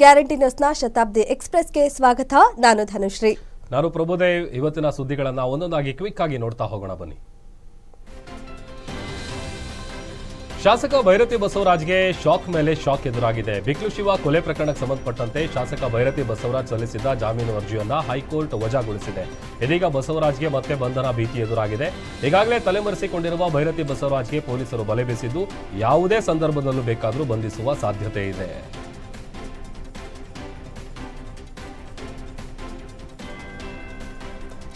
Guarantee ನ್ಯೂಸ್ನ Shatabdi ಎಕ್ಸ್ಪ್ರೆಸ್ಗೆ ಸ್ವಾಗತ. ನಾನು ಧನುಶ್ರೀ. ನಾನು ಪ್ರಭುದೇವ್ ಇವತ್ತಿನ ಸುದ್ದಿಗಳನ್ನು ಒಂದೊಂದಾಗಿ ಕ್ವಿಕ್ ಆಗಿ ನೋಡ್ತಾ ಹೋಗೋಣ ಬನ್ನಿ. ಶಾಸಕ ಭೈರತಿ ಬಸವರಾಜ್ಗೆ ಶಾಕ್ ಮೇಲೆ ಶಾಕ್ ಎದುರಾಗಿದೆ. ಬಿಕ್ಲು ಶಿವ ಕೊಲೆ ಪ್ರಕರಣಕ್ಕೆ ಸಂಬಂಧಪಟ್ಟಂತೆ ಶಾಸಕ ಭೈರತಿ ಬಸವರಾಜ್ ಸಲ್ಲಿಸಿದ್ದ ಜಾಮೀನು ಅರ್ಜಿಯನ್ನ ಹೈಕೋರ್ಟ್ ವಜಾಗೊಳಿಸಿದೆ. ಇದೀಗ ಬಸವರಾಜ್ಗೆ ಮತ್ತೆ ಬಂಧನ ಭೀತಿ ಎದುರಾಗಿದೆ. ಈಗಾಗಲೇ ತಲೆಮರೆಸಿಕೊಂಡಿರುವ ಭೈರತಿ ಬಸವರಾಜ್ಗೆ ಪೊಲೀಸರು ಬಲೆ ಬೀಸಿದ್ದು ಯಾವುದೇ ಸಂದರ್ಭದಲ್ಲೂ ಬೇಕಾದರೂ ಬಂಧಿಸುವ ಸಾಧ್ಯತೆ ಇದೆ.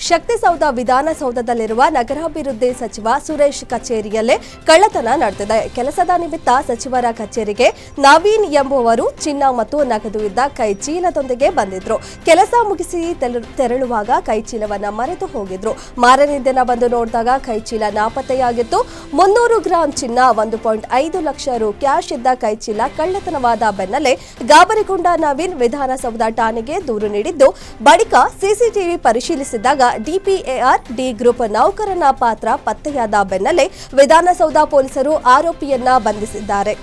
ಶಕ್ತಿಸೌಧ ವಿಧಾನಸೌಧದಲ್ಲಿರುವ ನಗರಾಭಿವೃದ್ಧಿ ಸಚಿವ ಸುರೇಶ್ ಕಚೇರಿಯಲ್ಲೇ ಕಳ್ಳತನ ನಡೆದಿದೆ. ಕೆಲಸದ ನಿಮಿತ್ತ ಸಚಿವರ ಕಚೇರಿಗೆ ನವೀನ್ ಎಂಬುವರು ಚಿನ್ನ ಮತ್ತು ನಗದು ಇದ್ದ ಕೈ ಚೀಲದೊಂದಿಗೆ ಬಂದಿದ್ರು. ಕೆಲಸ ಮುಗಿಸಿ ತೆರಳು- ತೆರಳುವಾಗ ಕೈ ಚೀಲವನ್ನ ಮರೆತು ಹೋಗಿದ್ರು. ಮಾರನೇ ದಿನ ಬಂದು ನೋಡಿದಾಗ ಕೈ ಚೀಲ ನಾಪತ್ತೆಯಾಗಿತ್ತು. ಮುನ್ನೂರು ಗ್ರಾಂ ಚಿನ್ನ, ಒಂದು ಪಾಯಿಂಟ್ ಐದು ಲಕ್ಷ ರು ಕ್ಯಾಶ್ ಇದ್ದ ಕೈ ಚೀಲ ಕಳ್ಳತನವಾದ ಬೆನ್ನಲ್ಲೇ ಗಾಬರಿಗೊಂಡ ನವೀನ್ ವಿಧಾನಸೌಧ ಠಾಣೆಗೆ ದೂರು ನೀಡಿದ್ದು. ಬಳಿಕ ಸಿಸಿಟಿವಿ ಪರಿಶೀಲಿಸಿದಾಗ ಡಿಪಿಎಆರ್, ಡಿ ಗ್ರೂಪ್ ನೌಕರನ ಪಾತ್ರ ಪತ್ತೆಯಾದ ಬೆನ್ನಲ್ಲೇ ವಿಧಾನಸೌಧ ಪೊಲೀಸರು ಆರೋಪಿಯನ್ನ ಬಂಧಿಸಿದ್ದಾರೆ.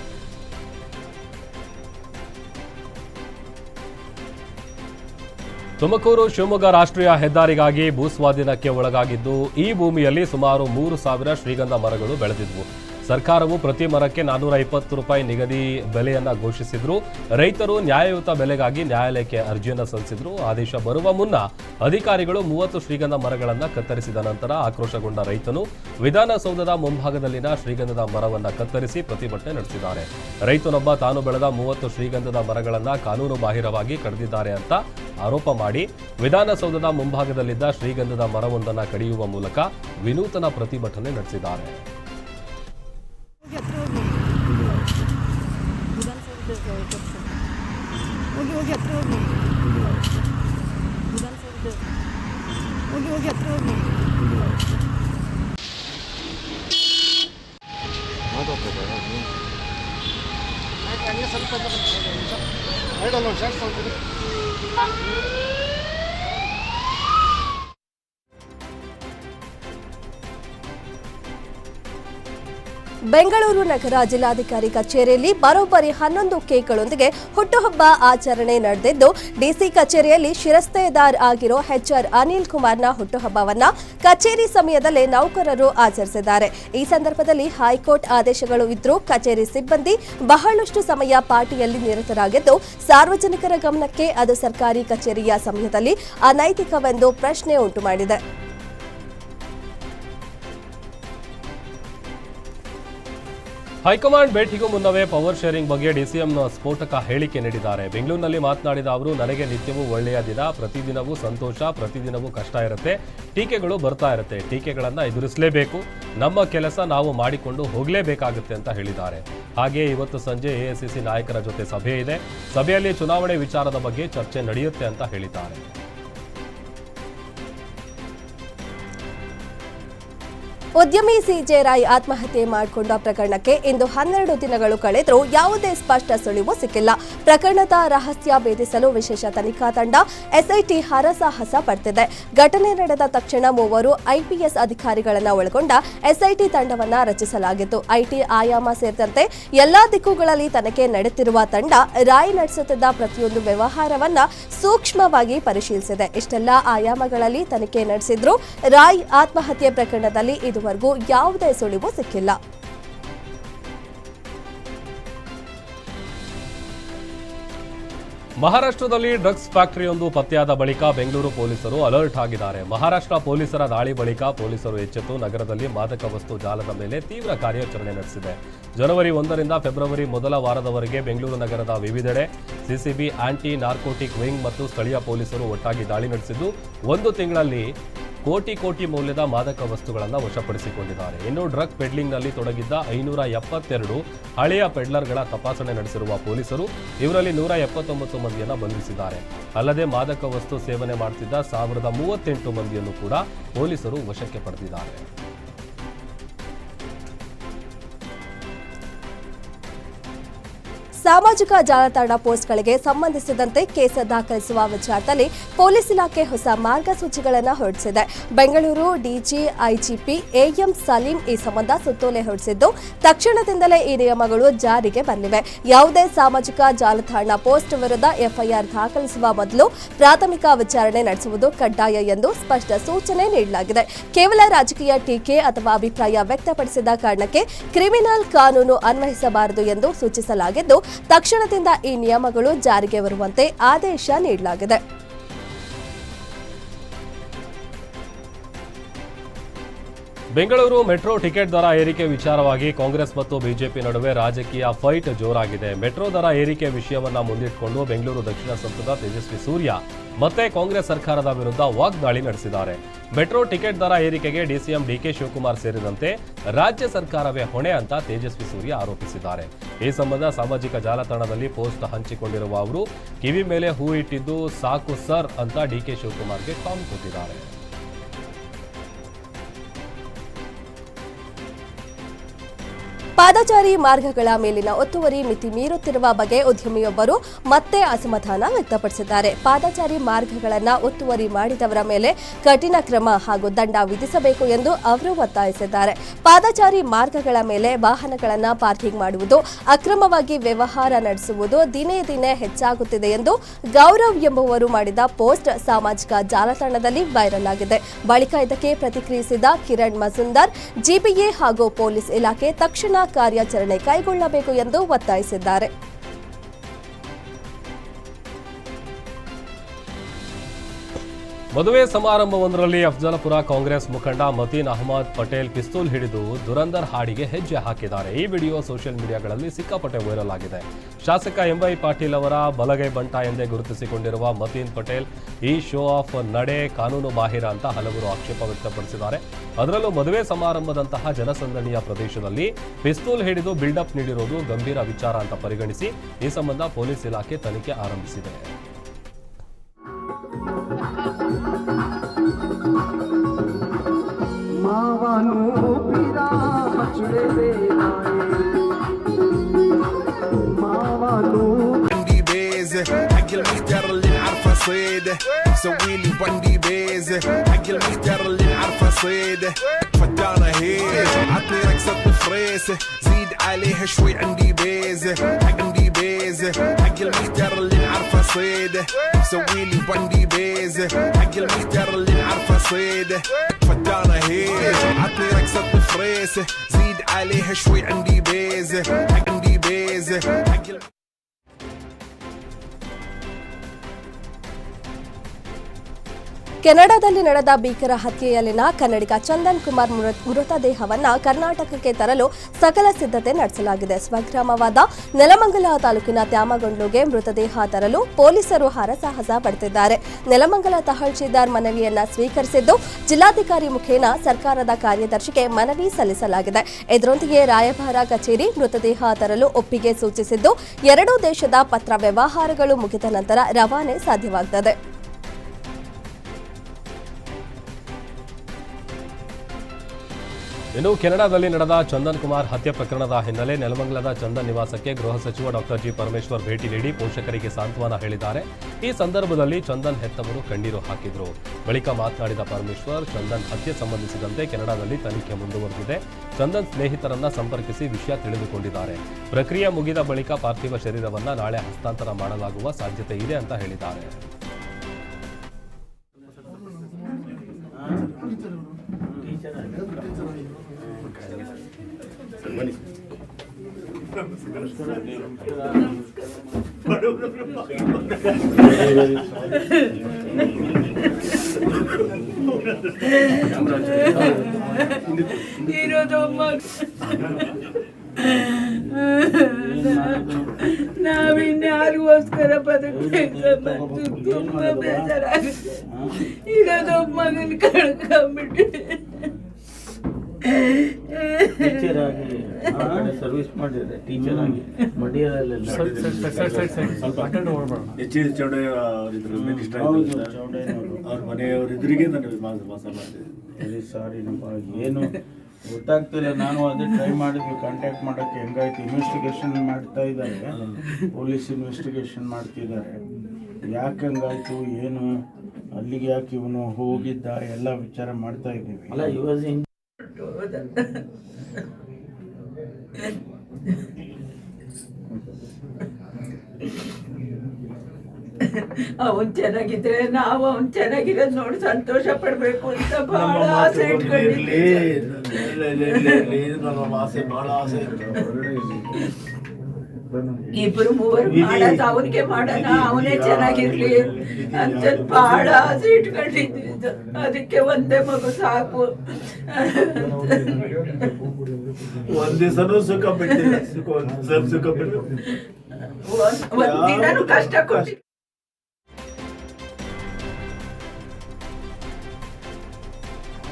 ತುಮಕೂರು, ಶಿವಮೊಗ್ಗ ರಾಷ್ಟ್ರೀಯ ಹೆದ್ದಾರಿಗಾಗಿ ಭೂಸ್ವಾಧೀನಕ್ಕೆ ಒಳಗಾಗಿದ್ದು, ಈ ಭೂಮಿಯಲ್ಲಿ ಸುಮಾರು ಮೂರು ಸಾವಿರ ಶ್ರೀಗಂಧ ಮರಗಳು ಬೆಳೆದಿದ್ವು. ಸರ್ಕಾರವು ಪ್ರತಿ ಮರಕ್ಕೆ ನಾನ್ನೂರ ಇಪ್ಪತ್ತು ರೂಪಾಯಿ ನಿಗದಿ ಬೆಲೆಯನ್ನ ಘೋಷಿಸಿದ್ರು. ರೈತರು ನ್ಯಾಯಯುತ ಬೆಲೆಗಾಗಿ ನ್ಯಾಯಾಲಯಕ್ಕೆ ಅರ್ಜಿಯನ್ನು ಸಲ್ಲಿಸಿದ್ರು. ಆದೇಶ ಬರುವ ಮುನ್ನ ಅಧಿಕಾರಿಗಳು ಮೂವತ್ತು ಶ್ರೀಗಂಧ ಮರಗಳನ್ನು ಕತ್ತರಿಸಿದ ನಂತರ ಆಕ್ರೋಶಗೊಂಡ ರೈತನು ವಿಧಾನಸೌಧದ ಮುಂಭಾಗದಲ್ಲಿನ ಶ್ರೀಗಂಧದ ಮರವನ್ನು ಕತ್ತರಿಸಿ ಪ್ರತಿಭಟನೆ ನಡೆಸಿದ್ದಾರೆ. ರೈತನೊಬ್ಬ ತಾನು ಬೆಳೆದ ಮೂವತ್ತು ಶ್ರೀಗಂಧದ ಮರಗಳನ್ನು ಕಾನೂನು ಬಾಹಿರವಾಗಿ ಕಡಿದಿದ್ದಾರೆ ಅಂತ ಆರೋಪ ಮಾಡಿ ವಿಧಾನಸೌಧದ ಮುಂಭಾಗದಲ್ಲಿದ್ದ ಶ್ರೀಗಂಧದ ಮರವೊಂದನ್ನು ಕಡಿಯುವ ಮೂಲಕ ವಿನೂತನ ಪ್ರತಿಭಟನೆ ನಡೆಸಿದ್ದಾರೆ. ಬೆಂಗಳೂರು ನಗರ ಜಿಲ್ಲಾಧಿಕಾರಿ ಕಚೇರಿಯಲ್ಲಿ ಬರೋಬ್ಬರಿ ಹನ್ನೊಂದು ಕೇಕ್ಗಳೊಂದಿಗೆ ಹುಟ್ಟುಹಬ್ಬ ಆಚರಣೆ ನಡೆದಿದ್ದು, ಡಿಸಿ ಕಚೇರಿಯಲ್ಲಿ ಶಿರಸ್ತೇದಾರ್ ಆಗಿರೋ ಹೆಚ್ಆರ್ ಅನಿಲ್ ಕುಮಾರ್ನ ಹುಟ್ಟುಹಬ್ಬವನ್ನ ಕಚೇರಿ ಸಮಯದಲ್ಲೇ ನೌಕರರು ಆಚರಿಸಿದ್ದಾರೆ. ಈ ಸಂದರ್ಭದಲ್ಲಿ ಹೈಕೋರ್ಟ್ ಆದೇಶಗಳು ಇದ್ರೂ ಕಚೇರಿ ಸಿಬ್ಬಂದಿ ಬಹಳಷ್ಟು ಸಮಯ ಪಾರ್ಟಿಯಲ್ಲಿ ನಿರತರಾಗಿದ್ದು, ಸಾರ್ವಜನಿಕರ ಗಮನಕ್ಕೆ ಅದು ಸರ್ಕಾರಿ ಕಚೇರಿಯ ಸಮಯದಲ್ಲಿ ಅನೈತಿಕವೆಂದು ಪ್ರಶ್ನೆ ಉಂಟು ಮಾಡಿದೆ ಹೈಕಮಾಂಡ್ ಭೇಟಿಗೂ ಮುನ್ನವೇ ಪವರ್ ಶೇರಿಂಗ್ ಬಗ್ಗೆ ಡಿಸಿಎಂನ ಸ್ಫೋಟಕ ಹೇಳಿಕೆ ನೀಡಿದ್ದಾರೆ. ಬೆಂಗಳೂರಿನಲ್ಲಿ ಮಾತನಾಡಿದ ಅವರು, ನನಗೆ ನಿತ್ಯವೂ ಒಳ್ಳೆಯ ದಿನ, ಪ್ರತಿದಿನವೂ ಸಂತೋಷ, ಪ್ರತಿದಿನವೂ ಕಷ್ಟ ಇರುತ್ತೆ. ಟೀಕೆಗಳು ಬರ್ತಾ ಇರುತ್ತೆ. ಟೀಕೆಗಳನ್ನು ಎದುರಿಸಲೇಬೇಕು. ನಮ್ಮ ಕೆಲಸ ನಾವು ಮಾಡಿಕೊಂಡು ಹೋಗಲೇಬೇಕಾಗುತ್ತೆ ಅಂತ ಹೇಳಿದ್ದಾರೆ. ಹಾಗೆಯೇ ಇವತ್ತು ಸಂಜೆ ಎಐಸಿಸಿ ನಾಯಕರ ಜೊತೆ ಸಭೆ ಇದೆ. ಸಭೆಯಲ್ಲಿ ಚುನಾವಣೆ ವಿಚಾರದ ಬಗ್ಗೆ ಚರ್ಚೆ ನಡೆಯುತ್ತೆ ಅಂತ ಹೇಳಿದ್ದಾರೆ. ಉದ್ಯಮಿ ಸಿಜೆ ರಾಯ್ ಆತ್ಮಹತ್ಯೆ ಮಾಡಿಕೊಂಡ ಪ್ರಕರಣಕ್ಕೆ ಇಂದು ಹನ್ನೆರಡು ದಿನಗಳು ಕಳೆದರೂ ಯಾವುದೇ ಸ್ಪಷ್ಟ ಸುಳಿವು ಸಿಕ್ಕಿಲ್ಲ. ಪ್ರಕರಣದ ರಹಸ್ಯ ಭೇದಿಸಲು ವಿಶೇಷ ತನಿಖಾ ತಂಡ ಎಸ್ಐಟಿ ಹರಸಾಹಸ ಪಡ್ತಿದೆ. ಘಟನೆ ನಡೆದ ತಕ್ಷಣ ಮೂವರು ಐಪಿಎಸ್ ಅಧಿಕಾರಿಗಳನ್ನು ಒಳಗೊಂಡ ಎಸ್ಐಟಿ ತಂಡವನ್ನು ರಚಿಸಲಾಗಿತ್ತು. ಐಟಿ ಆಯಾಮ ಸೇರಿದಂತೆ ಎಲ್ಲಾ ದಿಕ್ಕುಗಳಲ್ಲಿ ತನಿಖೆ ನಡೆಯುತ್ತಿರುವ ತಂಡ ರಾಯ್ ನಡೆಸುತ್ತಿದ್ದ ಪ್ರತಿಯೊಂದು ವ್ಯವಹಾರವನ್ನ ಸೂಕ್ಷ್ಮವಾಗಿ ಪರಿಶೀಲಿಸಿದೆ. ಇಷ್ಟೆಲ್ಲ ಆಯಾಮಗಳಲ್ಲಿ ತನಿಖೆ ನಡೆಸಿದ್ರು ರಾಯ್ ಆತ್ಮಹತ್ಯೆ ಪ್ರಕರಣದಲ್ಲಿ ಇದುವರೆಗೂ ಯಾವುದೇ ಸುಳಿವು ಸಿಕ್ಕಿಲ್ಲ. ಮಹಾರಾಷ್ಟ್ರದಲ್ಲಿ ಡ್ರಗ್ಸ್ ಫ್ಯಾಕ್ಟರಿಯೊಂದು ಪತ್ತೆಯಾದ ಬಳಿಕ ಬೆಂಗಳೂರು ಪೊಲೀಸರು ಅಲರ್ಟ್ ಆಗಿದ್ದಾರೆ. ಮಹಾರಾಷ್ಟ್ರ ಪೊಲೀಸರ ದಾಳಿ ಬಳಿಕ ಪೊಲೀಸರು ಎಚ್ಚೆತ್ತು ನಗರದಲ್ಲಿ ಮಾದಕ ವಸ್ತು ಜಾಲದ ಮೇಲೆ ತೀವ್ರ ಕಾರ್ಯಾಚರಣೆ ನಡೆಸಿದೆ. ಜನವರಿ ಒಂದರಿಂದ ಫೆಬ್ರವರಿ ಮೊದಲ ವಾರದವರೆಗೆ ಬೆಂಗಳೂರು ನಗರದ ವಿವಿಧೆಡೆ ಸಿಸಿಬಿ ಆಂಟಿ ನಾರ್ಕೋಟಿಕ್ ವಿಂಗ್ ಮತ್ತು ಸ್ಥಳೀಯ ಪೊಲೀಸರು ಒಟ್ಟಾಗಿ ದಾಳಿ ನಡೆಸಿದ್ದು, ಒಂದು ತಿಂಗಳಲ್ಲಿ ಕೋಟಿ ಕೋಟಿ ಮೌಲ್ಯದ ಮಾದಕ ವಸ್ತುಗಳನ್ನು ವಶಪಡಿಸಿಕೊಂಡಿದ್ದಾರೆ. ಇನ್ನು ಡ್ರಗ್ ಪೆಡ್ಲಿಂಗ್ನಲ್ಲಿ ತೊಡಗಿದ್ದ ಐನೂರ ಎಪ್ಪತ್ತೆರಡು ಹಳೆಯ ಪೆಡ್ಲರ್ಗಳ ತಪಾಸಣೆ ನಡೆಸಿರುವ ಪೊಲೀಸರು ಇವರಲ್ಲಿ ನೂರ ಎಪ್ಪತ್ತೊಂಬತ್ತು ಮಂದಿಯನ್ನು ಬಂಧಿಸಿದ್ದಾರೆ. ಅಲ್ಲದೆ ಮಾದಕ ವಸ್ತು ಸೇವನೆ ಮಾಡುತ್ತಿದ್ದ ಸಾವಿರದ ಮೂವತ್ತೆಂಟು ಮಂದಿಯನ್ನು ಕೂಡ ಪೊಲೀಸರು ವಶಕ್ಕೆ ಪಡೆದಿದ್ದಾರೆ. ಸಾಮಾಜಿಕ ಜಾಲತಾಣ ಪೋಸ್ಟ್ಗಳಿಗೆ ಸಂಬಂಧಿಸಿದಂತೆ ಕೇಸ್ ದಾಖಲಿಸುವ ವಿಚಾರದಲ್ಲಿ ಪೊಲೀಸ್ ಇಲಾಖೆ ಹೊಸ ಮಾರ್ಗಸೂಚಿಗಳನ್ನು ಹೊರಡಿಸಿದೆ. Bengaluru DG, IGP, AM Saleem ಈ ಸಂಬಂಧ ಸುತ್ತೋಲೆ ಹೊರಡಿಸಿದ್ದು, ತಕ್ಷಣದಿಂದಲೇ ಈ ನಿಯಮಗಳು ಜಾರಿಗೆ ಬಂದಿವೆ. ಯಾವುದೇ ಸಾಮಾಜಿಕ ಜಾಲತಾಣ ಪೋಸ್ಟ್ ವಿರುದ್ಧ ಎಫ್ಐಆರ್ ದಾಖಲಿಸುವ ಮೊದಲು ಪ್ರಾಥಮಿಕ ವಿಚಾರಣೆ ನಡೆಸುವುದು ಕಡ್ಡಾಯ ಎಂದು ಸ್ಪಷ್ಟ ಸೂಚನೆ ನೀಡಲಾಗಿದೆ. ಕೇವಲ ರಾಜಕೀಯ ಟೀಕೆ ಅಥವಾ ಅಭಿಪ್ರಾಯ ವ್ಯಕ್ತಪಡಿಸಿದ ಕಾರಣಕ್ಕೆ ಕ್ರಿಮಿನಲ್ ಕಾನೂನು ಅನ್ವಯಿಸಬಾರದು ಎಂದು ಸೂಚಿಸಲಾಗಿದ್ದು ತಕ್ಷಣದಿಂದ ಈ ನಿಯಮಗಳು ಜಾರಿಗೆ ಬರುವಂತೆ ಆದೇಶ ನೀಡಲಾಗಿದೆ. ಬೆಂಗಳೂರು ಮೆಟ್ರೋ ಟಿಕೆಟ್ ದರ ಏರಿಕೆ ವಿಚಾರವಾಗಿ ಕಾಂಗ್ರೆಸ್ ಮತ್ತು ಬಿಜೆಪಿ ನಡುವೆ ರಾಜಕೀಯ ಫೈಟ್ ಜೋರಾಗಿದೆ. ಮೆಟ್ರೋ ದರ ಏರಿಕೆ ವಿಷಯವನ್ನು ಮುಂದಿಟ್ಟುಕೊಂಡು ಬೆಂಗಳೂರು ದಕ್ಷಿಣ ಸಂಸದ ತೇಜಸ್ವಿ ಸೂರ್ಯ ಮತ್ತೆ ಕಾಂಗ್ರೆಸ್ ಸರ್ಕಾರದ ವಿರುದ್ಧ ವಾಗ್ದಾಳಿ ನಡೆಸಿದ್ದಾರೆ. ಮೆಟ್ರೋ ಟಿಕೆಟ್ ದರ ಏರಿಕೆಗೆ ಡಿಸಿಎಂ ಡಿಕೆ ಶಿವಕುಮಾರ್ ಸೇರಿದಂತೆ ರಾಜ್ಯ ಸರ್ಕಾರವೇ ಹೊಣೆ ಅಂತ ತೇಜಸ್ವಿ ಸೂರ್ಯ ಆರೋಪಿಸಿದ್ದಾರೆ. ಈ ಸಂಬಂಧ ಸಾಮಾಜಿಕ ಜಾಲತಾಣದಲ್ಲಿ ಪೋಸ್ಟ್ ಹಂಚಿಕೊಂಡಿರುವ ಅವರು, ಕಿವಿ ಮೇಲೆ ಹೂ ಇಟ್ಟಿದ್ದು ಸಾಕು ಸರ್ ಅಂತ ಡಿಕೆ ಶಿವಕುಮಾರ್ಗೆ ಟಾಂಗ್ ಕೊಟ್ಟಿದ್ದಾರೆ. ಪಾದಚಾರಿ ಮಾರ್ಗಗಳ ಮೇಲಿನ ಒತ್ತುವರಿ ಮಿತಿ ಮೀರುತ್ತಿರುವ ಬಗ್ಗೆ ಉದ್ಯಮಿಯೊಬ್ಬರು ಮತ್ತೆ ಅಸಮಾಧಾನ ವ್ಯಕ್ತಪಡಿಸಿದ್ದಾರೆ. ಪಾದಚಾರಿ ಮಾರ್ಗಗಳನ್ನು ಒತ್ತುವರಿ ಮಾಡಿದವರ ಮೇಲೆ ಕಠಿಣ ಕ್ರಮ ಹಾಗೂ ದಂಡ ವಿಧಿಸಬೇಕು ಎಂದು ಅವರು ಒತ್ತಾಯಿಸಿದ್ದಾರೆ. ಪಾದಚಾರಿ ಮಾರ್ಗಗಳ ಮೇಲೆ ವಾಹನಗಳನ್ನು ಪಾರ್ಕಿಂಗ್ ಮಾಡುವುದು, ಅಕ್ರಮವಾಗಿ ವ್ಯವಹಾರ ನಡೆಸುವುದು ದಿನೇ ದಿನೇ ಹೆಚ್ಚಾಗುತ್ತಿದೆ ಎಂದು ಗೌರವ್ ಎಂಬುವರು ಮಾಡಿದ ಪೋಸ್ಟ್ ಸಾಮಾಜಿಕ ಜಾಲತಾಣದಲ್ಲಿ ವೈರಲ್ ಆಗಿದೆ. ಬಳಿಕ ಇದಕ್ಕೆ ಪ್ರತಿಕ್ರಿಯಿಸಿದ ಕಿರಣ್ ಮಜುಂದಾರ್, ಜಿಬಿಎ ಹಾಗೂ ಪೊಲೀಸ್ ಇಲಾಖೆ ತಕ್ಷಣ ಕಾರ್ಯಾಚರಣೆ ಕೈಗೊಳ್ಳಬೇಕು ಎಂದು ಒತ್ತಾಯಿಸಿದ್ದಾರೆ. ಮದುವೆ ಸಮಾರಂಭವೊಂದರಲ್ಲಿ ಅಫ್ಜಲಪುರ ಕಾಂಗ್ರೆಸ್ ಮುಖಂಡ ಮತೀನ್ ಅಹಮದ್ ಪಟೇಲ್ ಪಿಸ್ತೂಲ್ ಹಿಡಿದು ದುರಂದರ್ ಹಾಡಿಗೆ ಹೆಜ್ಜೆ ಹಾಕಿದ್ದಾರೆ. ಈ ವಿಡಿಯೋ ಸೋಷಿಯಲ್ ಮೀಡಿಯಾಗಳಲ್ಲಿ ಸಿಕ್ಕಾಪಟ್ಟೆ ವೈರಲ್ ಆಗಿದೆ. ಶಾಸಕ ಎಂವೈ ಪಾಟೀಲ್ ಅವರ ಬಲಗೈ ಬಂಟ ಎಂದೇ ಗುರುತಿಸಿಕೊಂಡಿರುವ ಮತೀನ್ ಪಟೇಲ್ ಈ ಶೋ ಆಫ್ ನಡೆ ಕಾನೂನು ಬಾಹಿರ ಅಂತ ಹಲವರು ಆಕ್ಷೇಪ ವ್ಯಕ್ತಪಡಿಸಿದ್ದಾರೆ. ಅದರಲ್ಲೂ ಮದುವೆ ಸಮಾರಂಭದಂತಹ ಜನಸಂದಣಿಯ ಪ್ರದೇಶದಲ್ಲಿ ಪಿಸ್ತೂಲ್ ಹಿಡಿದು ಬಿಲ್ಡಪ್ ನೀಡಿರುವುದು ಗಂಭೀರ ವಿಚಾರ ಅಂತ ಪರಿಗಣಿಸಿ ಈ ಸಂಬಂಧ ಪೊಲೀಸ್ ಇಲಾಖೆ ತನಿಖೆ ಆರಂಭಿಸಿದೆ. ਮਾਵਾਂ ਨੂੰ ਪੀਰਾ ਬਚੜੇ ਦੇ ਆਏ عندي بيز حق المختار اللي نعرفه صيده سوي لي بندي بيز حق المختار اللي نعرفه صيده فتانه هي عطني رقصه فريسه زيد عليها شوي عندي بيز عندي بيزة. حق المختار اللي نعرفه صيده. مسوي لي بندي بيزة. حق المختار اللي نعرفه صيده. فدانه هي عطني رقصة بفريسه زيد عليها شوي عندي بيزة. عندي بيزة. ಕೆನಡಾದಲ್ಲಿ ನಡೆದ ಭೀಕರ ಹತ್ಯೆಯಲ್ಲಿನ ಕನ್ನಡಿಗ ಚಂದನ್ ಕುಮಾರ್ ಮೃತದೇಹವನ್ನು ಕರ್ನಾಟಕಕ್ಕೆ ತರಲು ಸಕಲ ಸಿದ್ಧತೆ ನಡೆಸಲಾಗಿದೆ. ಸ್ವಗ್ರಾಮವಾದ ನೆಲಮಂಗಲ ತಾಲೂಕಿನ ತ್ಯಾಮಗೊಂಡ್ಲುಗೆ ಮೃತದೇಹ ತರಲು ಪೊಲೀಸರು ಹರಸಾಹಸ ಪಡೆದಿದ್ದಾರೆ ನೆಲಮಂಗಲ ತಹಶೀಲ್ದಾರ್ ಮನವಿಯನ್ನ ಸ್ವೀಕರಿಸಿದ್ದು ಜಿಲ್ಲಾಧಿಕಾರಿ ಮುಖೇನ ಸರ್ಕಾರದ ಕಾರ್ಯದರ್ಶಿಗೆ ಮನವಿ ಸಲ್ಲಿಸಲಾಗಿದೆ. ಇದರೊಂದಿಗೆ ರಾಯಭಾರ ಕಚೇರಿ ಮೃತದೇಹ ತರಲು ಒಪ್ಪಿಗೆ ಸೂಚಿಸಿದ್ದು, ಎರಡೂ ದೇಶದ ಪತ್ರ ವ್ಯವಹಾರಗಳು ಮುಗಿದ ನಂತರ ರವಾನೆ ಸಾಧ್ಯವಾಗುತ್ತದೆ ಇನ್ನು ಕೆನಡಾದಲ್ಲಿ ನಡೆದ ಚಂದನ್ ಕುಮಾರ್ ಹತ್ಯೆ ಪ್ರಕರಣದ ಹಿನ್ನೆಲೆ ನೆಲಮಂಗಲದ ಚಂದನ್ ನಿವಾಸಕ್ಕೆ ಗೃಹ ಸಚಿವ ಡಾಕ್ಟರ್ ಜಿ ಪರಮೇಶ್ವರ್ ಭೇಟಿ ನೀಡಿ ಪೋಷಕರಿಗೆ ಸಾಂತ್ವನ ಹೇಳಿದ್ದಾರೆ. ಈ ಸಂದರ್ಭದಲ್ಲಿ ಚಂದನ್ ಹೆತ್ತವರು ಕಣ್ಣೀರು ಹಾಕಿದ್ರು. ಬಳಿಕ ಮಾತನಾಡಿದ ಪರಮೇಶ್ವರ್, ಚಂದನ್ ಹತ್ಯೆ ಸಂಬಂಧಿಸಿದಂತೆ ಕೆನಡಾದಲ್ಲಿ ತನಿಖೆ ಮುಂದುವರೆದಿದೆ. ಚಂದನ್ ಸ್ನೇಹಿತರನ್ನ ಸಂಪರ್ಕಿಸಿ ವಿಷಯ ತಿಳಿದುಕೊಂಡಿದ್ದಾರೆ. ಪ್ರಕ್ರಿಯೆ ಮುಗಿದ ಬಳಿಕ ಪಾರ್ಥಿವ ಶರೀರವನ್ನ ನಾಳೆ ಹಸ್ತಾಂತರ ಮಾಡಲಾಗುವ ಸಾಧ್ಯತೆ ಇದೆ ಅಂತ ಹೇಳಿದ್ದಾರೆ. ಇರೋದು ನಾವಿನ್ಯಾರಿಗೋಸ್ಕರ ಬದುಕಬೇಕಮ್ಮ ತುಂಬ ಬೇಜಾರಾಗುತ್ತೆ ಇರೋದು ಮಗನ ಕಳ್ಕೊಂಬಿಟ್ಟು ಟೀಚರ್ ಆಗಿ ಆ ಕಡೆ ಸರ್ವಿಸ್ ಮಾಡಿದ್ರೆ ಟೀಚರ್ ಆಗಿ ಮಂಡ್ಯದಲ್ಲೆಲ್ಲ ಹೆಚ್ಚಿನ ಚೌಡಯ್ಯ ಅವರಿದ್ರು ಮಿನಿಸ್ಟರ್ ಚೌಡೇ ಇದ್ರು. ಚೌಡಯ್ಯನವರು. ಅವ್ರ. ಮನೆಯವರಿದ್ರಿಗೆ ನಾನು ವಾಸ ವಾಸ ಮಾಡ್ತಿದ್ದೆ ವೆರಿ ಸಾರಿ ನಮ್ಮ ಏನು ಗೊತ್ತಾಗ್ತಿಲ್ಲ. ನಾನು ಅದೇ ಟ್ರೈ ಮಾಡಿದ್ವಿ ಕಾಂಟ್ಯಾಕ್ಟ್ ಮಾಡೋಕ್ಕೆ ಹೆಂಗಾಯ್ತು? ಇನ್ವೆಸ್ಟಿಗೇಷನ್ ಮಾಡ್ತಾ ಇದ್ದಾರೆ. ಪೊಲೀಸ್ ಇನ್ವೆಸ್ಟಿಗೇಷನ್ ಮಾಡ್ತಿದ್ದಾರೆ. ಯಾಕೆ ಹಂಗಾಯ್ತು ಏನು ಅಲ್ಲಿಗೆ ಯಾಕೆ ಇವನು ಹೋಗಿದ್ದ ಎಲ್ಲ ವಿಚಾರ ಮಾಡ್ತಾ ಇದ್ದೀವಿ. ಅಲ್ಲ ಅವನ್ ಚೆನ್ನಾಗಿದ್ರೆ ನಾವು ಅವನ್ ಚೆನ್ನಾಗಿರೋದ್ ನೋಡಿ ಸಂತೋಷ ಪಡ್ಬೇಕು ಅಂತ ಬಹಳ ಆಸೆ ಇಟ್ಕೊಂಡಿರ್ಲಿ ಆಸೆ ಬಹಳ ಆಸೆ ಇಬ್ರು ಮೂವರು ಮಾಡೋದ ಅವನಿಗೆ ಮಾಡೋಣ ಅವನೇ ಚೆನ್ನಾಗಿರ್ಲಿ ಅಂತ ಬಹಳ ಆಸೆ ಇಟ್ಕೊಂಡಿದ್ವಿ ಅದಕ್ಕೆ ಒಂದೇ ಮಗು ಸಾಕು. ಒಂದ್ ದಿವಸನೂ ಸುಖ ಬಿಟ್ಟಿಲ್ಲ. ಸುಖ ಒಂದ್ ದಿವ್ಸ ಸುಖ ಬಿಟ್ಟು ಒಂದ್ ದಿನಾನು ಕಷ್ಟ ಕೊಟ್ಟು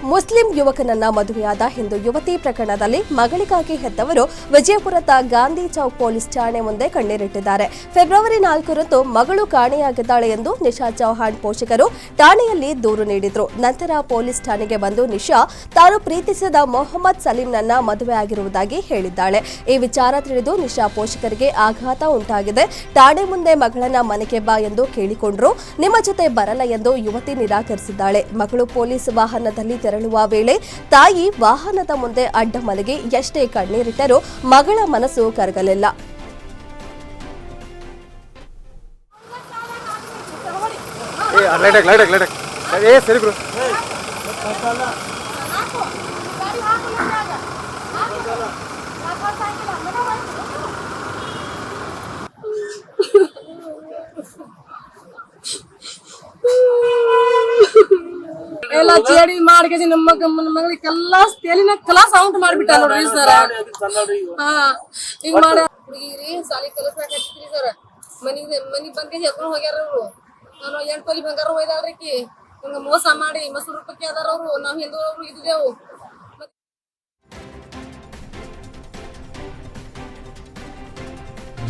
ಮುಸ್ಲಿಂ ಯುವಕನನ್ನ ಮದುವೆಯಾದ ಹಿಂದೂ ಯುವತಿ ಪ್ರಕರಣದಲ್ಲಿ ಮಗಳಿಗಾಗಿ ಹೆತ್ತವರು ವಿಜಯಪುರದ ಗಾಂಧಿ ಚೌಕ್ ಪೊಲೀಸ್ ಠಾಣೆ ಮುಂದೆ ಕಣ್ಣೀರಿಟ್ಟಿದ್ದಾರೆ. ಫೆಬ್ರವರಿ ನಾಲ್ಕರಂದು ಮಗಳು ಕಾಣೆಯಾಗಿದ್ದಾಳೆ ಎಂದು ನಿಶಾ ಚೌಹಾಣ್ ಪೋಷಕರು ಠಾಣೆಯಲ್ಲಿ ದೂರು ನೀಡಿದ್ರು. ನಂತರ ಪೊಲೀಸ್ ಠಾಣೆಗೆ ಬಂದು ನಿಶಾ ತಾನು ಪ್ರೀತಿಸಿದ ಮೊಹಮ್ಮದ್ ಸಲೀಂನನ್ನ ಮದುವೆಯಾಗಿರುವುದಾಗಿ ಹೇಳಿದ್ದಾಳೆ. ಈ ವಿಚಾರ ತಿಳಿದು ನಿಶಾ ಪೋಷಕರಿಗೆ ಆಘಾತ ಉಂಟಾಗಿದೆ. ಠಾಣೆ ಮುಂದೆ ಮಗಳನ್ನ ಮನೆಗೆ ಬಾ ಎಂದು ಕೇಳಿಕೊಂಡ್ರು. ನಿಮ್ಮ ಜೊತೆ ಬರಲ್ಲ ಎಂದು ಯುವತಿ ನಿರಾಕರಿಸಿದ್ದಾಳೆ. ಮಗಳು ಪೊಲೀಸ್ ವಾಹನದಲ್ಲಿ ತೆರಳುವ ವೇಳೆ ತಾಯಿ ವಾಹನದ ಮುಂದೆ ಅಡ್ಡ ಮಲಗಿ ಎಷ್ಟೇ ಕಣ್ಣೀರಿಟ್ಟರೂ ಮಗಳ ಮನಸ್ಸು ಕರಗಲಿಲ್ಲ. ಎಲ್ಲ ಚೇಡಿ ಮಾಡ್ಕೇಸಿ ನಮ್ಮ ನಮ್ಮ ಮಗಳಿಗೆ ಎಲ್ಲಾ ತೇಲಿನ ಕಲಾಸ ಔಟ್ ಮಾಡ್ಬಿಟ್ಟ ನೋಡ್ರಿ ಸರ್. ಹಾ ಈಗ ಮಾಡ ಹುಡುಗಿರಿ ಸಾಲಿ ಕಲಸಾಕ ಹಚ್ಚಿದ್ರಿ ಸರ್. ಮನಿಗ್ ಮನಿಗ್ ಬಂದ್ ಎತ್ಕೊಂಡ್ ಹೋಗ್ಯಾರ ಅವ್ರು. ನಾನು ಎಂಟ್ ತೊಲಿ ಬಂಗಾರ ಹೋಯ್ದಾಳ್ರಿ ಹಿಂಗ ಮೋಸ ಮಾಡಿ ಮಸೂರು ರೂಪಕ್ಕೆ ಅದಾರ ಅವ್ರು. ನಾವ್ ಹಿಂದೂ ಅವ್ರು ಇದ್ದಿದ್ದೇವು.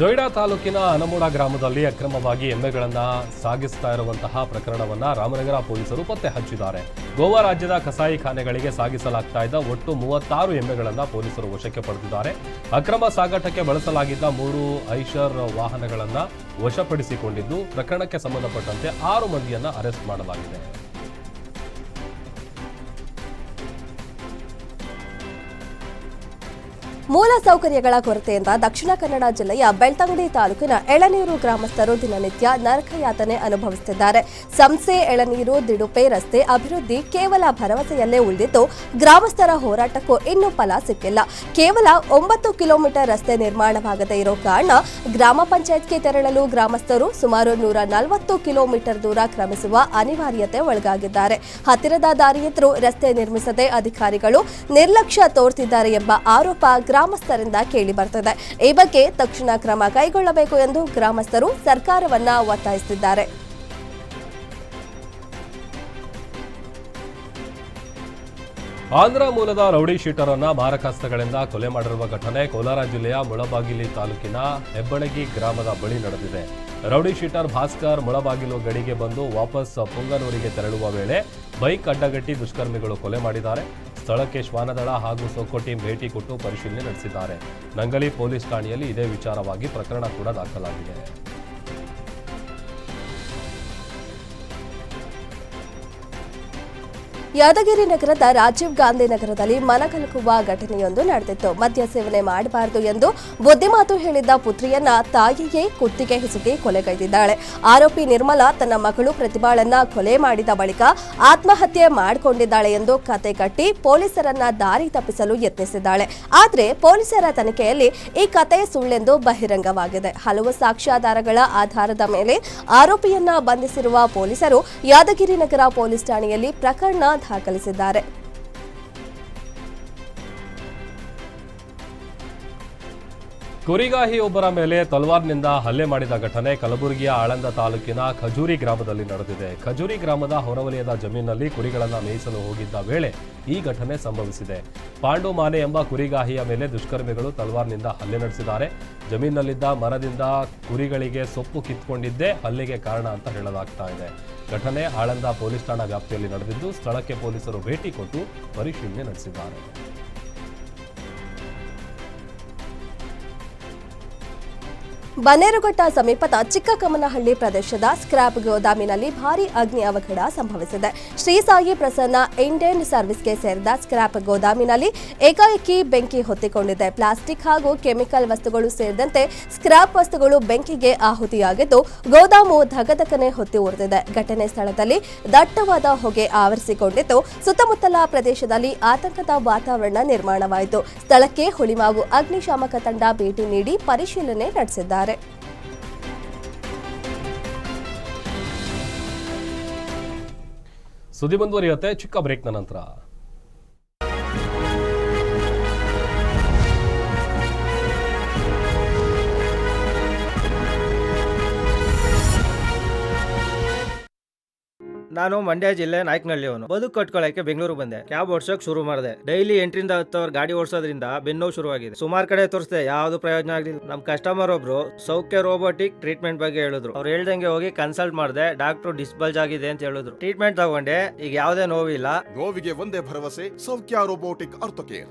ಜೊಯ್ಡಾ ತಾಲೂಕಿನ ಹನಮೂಡ ಗ್ರಾಮದಲ್ಲಿ ಅಕ್ರಮವಾಗಿ ಎಮ್ಮೆಗಳನ್ನು ಸಾಗಿಸ್ತಾ ಇರುವಂತಹ ಪ್ರಕರಣವನ್ನ ರಾಮನಗರ ಪೊಲೀಸರು ಪತ್ತೆ ಹಚ್ಚಿದ್ದಾರೆ. ಗೋವಾ ರಾಜ್ಯದ ಕಸಾಯಿಖಾನೆಗಳಿಗೆ ಸಾಗಿಸಲಾಗ್ತಾ ಇದ್ದ ಒಟ್ಟು ಮೂವತ್ತಾರು ಎಮ್ಮೆಗಳನ್ನು ಪೊಲೀಸರು ವಶಕ್ಕೆ ಪಡೆದಿದ್ದಾರೆ. ಅಕ್ರಮ ಸಾಗಾಟಕ್ಕೆ ಬಳಸಲಾಗಿದ್ದ ಮೂರು ಐಷರ್ ವಾಹನಗಳನ್ನು ವಶಪಡಿಸಿಕೊಂಡಿದ್ದು, ಪ್ರಕರಣಕ್ಕೆ ಸಂಬಂಧಪಟ್ಟಂತೆ ಆರು ಮಂದಿಯನ್ನು ಅರೆಸ್ಟ್ ಮಾಡಲಾಗಿದೆ. ಮೂಲ ಸೌಕರ್ಯಗಳ ಕೊರತೆಯಿಂದ ದಕ್ಷಿಣ ಕನ್ನಡ ಜಿಲ್ಲೆಯ ಬೆಳ್ತಂಗಡಿ ತಾಲೂಕಿನ ಎಳನೀರು ಗ್ರಾಮಸ್ಥರು ದಿನನಿತ್ಯ ನರಕಯಾತನೆ ಅನುಭವಿಸುತ್ತಿದ್ದಾರೆ. ಸಂಸೆ, ಎಳನೀರು, ದಿಡುಪೆ ರಸ್ತೆ ಅಭಿವೃದ್ಧಿ ಕೇವಲ ಭರವಸೆಯಲ್ಲೇ ಉಳಿದಿದ್ದು, ಗ್ರಾಮಸ್ಥರ ಹೋರಾಟಕ್ಕೂ ಇನ್ನೂ ಫಲ ಸಿಕ್ಕಿಲ್ಲ. ಕೇವಲ ಒಂಬತ್ತು ಕಿಲೋಮೀಟರ್ ರಸ್ತೆ ನಿರ್ಮಾಣವಾಗದೇ ಇರೋ ಕಾರಣ ಗ್ರಾಮ ಪಂಚಾಯತ್ಗೆ ತೆರಳಲು ಗ್ರಾಮಸ್ಥರು ಸುಮಾರು ನೂರ ನಲವತ್ತು ಕಿಲೋಮೀಟರ್ ದೂರ ಕ್ರಮಿಸುವ ಅನಿವಾರ್ಯತೆ ಒಳಗಾಗಿದ್ದಾರೆ. ಹತ್ತಿರದ ದಾರಿಯತ್ರು ರಸ್ತೆ ನಿರ್ಮಿಸದೆ ಅಧಿಕಾರಿಗಳು ನಿರ್ಲಕ್ಷ್ಯ ತೋರ್ತಿದ್ದಾರೆ ಎಂಬ ಆರೋಪ ಗ್ರಾಮಸ್ಥರಿಂದ ಕೇಳಿ ಬರ್ತದೆ. ಈ ಬಗ್ಗೆ ತಕ್ಷಣ ಕ್ರಮ ಕೈಗೊಳ್ಳಬೇಕು ಎಂದು ಗ್ರಾಮಸ್ಥರು ಸರ್ಕಾರವನ್ನ ಒತ್ತಾಯಿಸುತ್ತಿದ್ದಾರೆ. ಆಂಧ್ರ ಮೂಲದ ರೌಡಿ ಶೀಟರನ್ನ ಮಾರಕಾಸ್ತ್ರಗಳಿಂದ ಕೊಲೆ ಮಾಡಿರುವ ಘಟನೆ ಕೋಲಾರ ಜಿಲ್ಲೆಯ ಮುಳಬಾಗಿಲಿ ತಾಲೂಕಿನ ಹೆಬ್ಬಳಗಿ ಗ್ರಾಮದ ಬಳಿ ನಡೆದಿದೆ. ರೌಡಿ ಶೀಟರ್ ಭಾಸ್ಕರ್ ಮುಳಬಾಗಿಲು ಗಡಿಗೆ ಬಂದು ವಾಪಸ್ ಪೊಂಗನೂರಿಗೆ ತೆರಳುವ ವೇಳೆ ಬೈಕ್ ಅಡ್ಡಗಟ್ಟಿ ದುಷ್ಕರ್ಮಿಗಳು ಕೊಲೆ ಮಾಡಿದ್ದಾರೆ. ಸ್ಥಳಕ್ಕೆ ಶ್ವಾನದಳ ಹಾಗೂ ಸೊಕ್ಕು ಟೀಂ ಭೇಟಿ ಕೊಟ್ಟು ಪರಿಶೀಲನೆ ನಡೆಸಿದ್ದಾರೆ. ನಂಗಲಿ ಪೊಲೀಸ್ ಠಾಣೆಯಲ್ಲಿ ಇದೇ ವಿಚಾರವಾಗಿ ಪ್ರಕರಣ ಕೂಡ ದಾಖಲಾಗಿದೆ. ಯಾದಗಿರಿ ನಗರದ ರಾಜೀವ್ ಗಾಂಧಿ ನಗರದಲ್ಲಿ ಮನಕಲಕುವ ಘಟನೆಯೊಂದು ನಡೆದಿತ್ತು. ಮದ್ಯ ಸೇವನೆ ಮಾಡಬಾರದು ಎಂದು ಬುದ್ಧಿಮಾತು ಹೇಳಿದ್ದ ಪುತ್ರಿಯನ್ನ ತಾಯಿಯೇ ಕುತ್ತಿಗೆ ಹಿಸುಕಿ ಕೊಲೆಗೈದಿದ್ದಾಳೆ. ಆರೋಪಿ ನಿರ್ಮಲಾ ತನ್ನ ಮಗಳು ಪ್ರತಿಭಾಳನ್ನ ಕೊಲೆ ಮಾಡಿದ ಬಳಿಕ ಆತ್ಮಹತ್ಯೆ ಮಾಡಿಕೊಂಡಿದ್ದಾಳೆ ಎಂದು ಕತೆ ಕಟ್ಟಿ ಪೊಲೀಸರನ್ನ ದಾರಿ ತಪ್ಪಿಸಲು ಯತ್ನಿಸಿದ್ದಾಳೆ. ಆದರೆ ಪೊಲೀಸರ ತನಿಖೆಯಲ್ಲಿ ಈ ಕತೆ ಸುಳ್ಳೆಂದು ಬಹಿರಂಗವಾಗಿದೆ. ಹಲವು ಸಾಕ್ಷ್ಯಾಧಾರಗಳ ಆಧಾರದ ಮೇಲೆ ಆರೋಪಿಯನ್ನ ಬಂಧಿಸಿರುವ ಪೊಲೀಸರು ಯಾದಗಿರಿ ನಗರ ಪೊಲೀಸ್ ಠಾಣೆಯಲ್ಲಿ ಪ್ರಕರಣ ದಾಖಲಿಸಿದ್ದಾರೆ ಕುರಿಗಾಹಿಯೊಬ್ಬರ ಮೇಲೆ ತಲ್ವಾರ್ನಿಂದ ಹಲ್ಲೆ ಮಾಡಿದ ಘಟನೆ ಕಲಬುರಗಿಯ ಆಳಂದ ತಾಲೂಕಿನ ಖಜೂರಿ ಗ್ರಾಮದಲ್ಲಿ ನಡೆದಿದೆ. ಖಜೂರಿ ಗ್ರಾಮದ ಹೊರವಲಯದ ಜಮೀನಿನಲ್ಲಿ ಕುರಿಗಳನ್ನು ಮೇಯಿಸಲು ಹೋಗಿದ್ದ ವೇಳೆ ಈ ಘಟನೆ ಸಂಭವಿಸಿದೆ. ಪಾಂಡು ಮಾನೆ ಎಂಬ ಕುರಿಗಾಹಿಯ ಮೇಲೆ ದುಷ್ಕರ್ಮಿಗಳು ತಲ್ವಾರ್ನಿಂದ ಹಲ್ಲೆ ನಡೆಸಿದ್ದಾರೆ. ಜಮೀನಲ್ಲಿದ್ದ ಮರದಿಂದ ಕುರಿಗಳಿಗೆ ಸೊಪ್ಪು ಕಿತ್ಕೊಂಡಿದ್ದೇ ಹಲ್ಲೆಗೆ ಕಾರಣ ಅಂತ ಹೇಳಲಾಗ್ತಾ ಇದೆ. ಘಟನೆ ಆಳಂದ ಪೊಲೀಸ್ ಠಾಣಾ ವ್ಯಾಪ್ತಿಯಲ್ಲಿ ನಡೆದಿದ್ದು, ಸ್ಥಳಕ್ಕೆ ಪೊಲೀಸರು ಭೇಟಿ ಕೊಟ್ಟು ಪರಿಶೀಲನೆ ನಡೆಸಿದ್ದಾರೆ. ಬನ್ನೇರುಘಟ್ಟ ಸಮೀಪದ ಚಿಕ್ಕಕಮ್ಮನಹಳ್ಳಿ ಪ್ರದೇಶದ ಸ್ಕ್ರಾಪ್ ಗೋದಾಮಿನಲ್ಲಿ ಭಾರೀ ಅಗ್ನಿ ಅವಘಡ ಸಂಭವಿಸಿದೆ. ಶ್ರೀ ಸಾಯಿ ಪ್ರಸನ್ನ ಇಂಡಿಯನ್ ಸರ್ವಿಸ್ಗೆ ಸೇರಿದ ಸ್ಕ್ರಾಪ್ ಗೋದಾಮಿನಲ್ಲಿ ಏಕಾಏಕಿ ಬೆಂಕಿ ಹೊತ್ತಿಕೊಂಡಿದೆ. ಪ್ಲಾಸ್ಟಿಕ್ ಹಾಗೂ ಕೆಮಿಕಲ್ ವಸ್ತುಗಳು ಸೇರಿದಂತೆ ಸ್ಕ್ರಾಪ್ ವಸ್ತುಗಳು ಬೆಂಕಿಗೆ ಆಹುತಿಯಾಗಿದ್ದು, ಗೋದಾಮು ಧಗಧಕನೆ ಹೊತ್ತಿ ಉರಿದಿದೆ. ಘಟನೆ ಸ್ಥಳದಲ್ಲಿ ದಟ್ಟವಾದ ಹೊಗೆ ಆವರಿಸಿಕೊಂಡಿದ್ದು, ಸುತ್ತಮುತ್ತಲ ಪ್ರದೇಶದಲ್ಲಿ ಆತಂಕದ ವಾತಾವರಣ ನಿರ್ಮಾಣವಾಯಿತು. ಸ್ಥಳಕ್ಕೆ ಹುಳಿಮಾವು, ಅಗ್ನಿಶಾಮಕ ತಂಡ ಭೇಟಿ ನೀಡಿ ಪರಿಶೀಲನೆ ನಡೆಸಿದ್ದಾರೆ. ಸುದ್ದಿ ಮುಂದುವರಿಯುತ್ತೆ ಚಿಕ್ಕ ಬ್ರೇಕ್ನ ನಂತರ. ನಾನು ಮಂಡ್ಯ ಜಿಲ್ಲೆ ನಾಯಕನಹಳ್ಳಿಯವನು ಬದುಕು ಕಟ್ಕೊಳ್ಳಕ್ಕೆ ಬೆಂಗಳೂರು ಬಂದೆ. ಕ್ಯಾಬ್ ಓಡಿಸೋಕೆ ಶುರು ಮಾಡಿದೆ. ಡೈಲಿ ಎಂಟ್ರಿಂದ ಹತ್ತು ಅವರ್ ಗಾಡಿ ಓಡಿಸೋದ್ರಿಂದ ಬೆನ್ನೋವು ಶುರುವಾಗಿದೆ. ಸುಮಾರು ಕಡೆ ತೋರಿಸಿದೆ, ಯಾವ್ದು ಪ್ರಯೋಜನ ಆಗಲಿಲ್ಲ. ನಮ್ ಕಸ್ಟಮರ್ ಒಬ್ರು ಸೌಖ್ಯ ರೋಬೋಟಿಕ್ ಟ್ರೀಟ್ಮೆಂಟ್ ಬಗ್ಗೆ ಹೇಳಿದ್ರು. ಅವ್ರು ಹೇಳ್ದಂಗೆ ಹೋಗಿ ಕನ್ಸಲ್ಟ್ ಮಾಡಿದೆ ಡಾಕ್ಟರ್ ಡಿಸ್ಬಲ್ಜ್ ಆಗಿದೆ ಅಂತ ಹೇಳಿದ್ರು. ಟ್ರೀಟ್ಮೆಂಟ್ ತಗೊಂಡೆ, ಈಗ ಯಾವ್ದೇ ನೋವಿಲ್ಲ. ನೋವಿಗೆ ಒಂದೇ ಭರವಸೆ, ಸೌಖ್ಯ ರೋಬೋಟಿಕ್ ಆರ್ಥೋಕೇರ್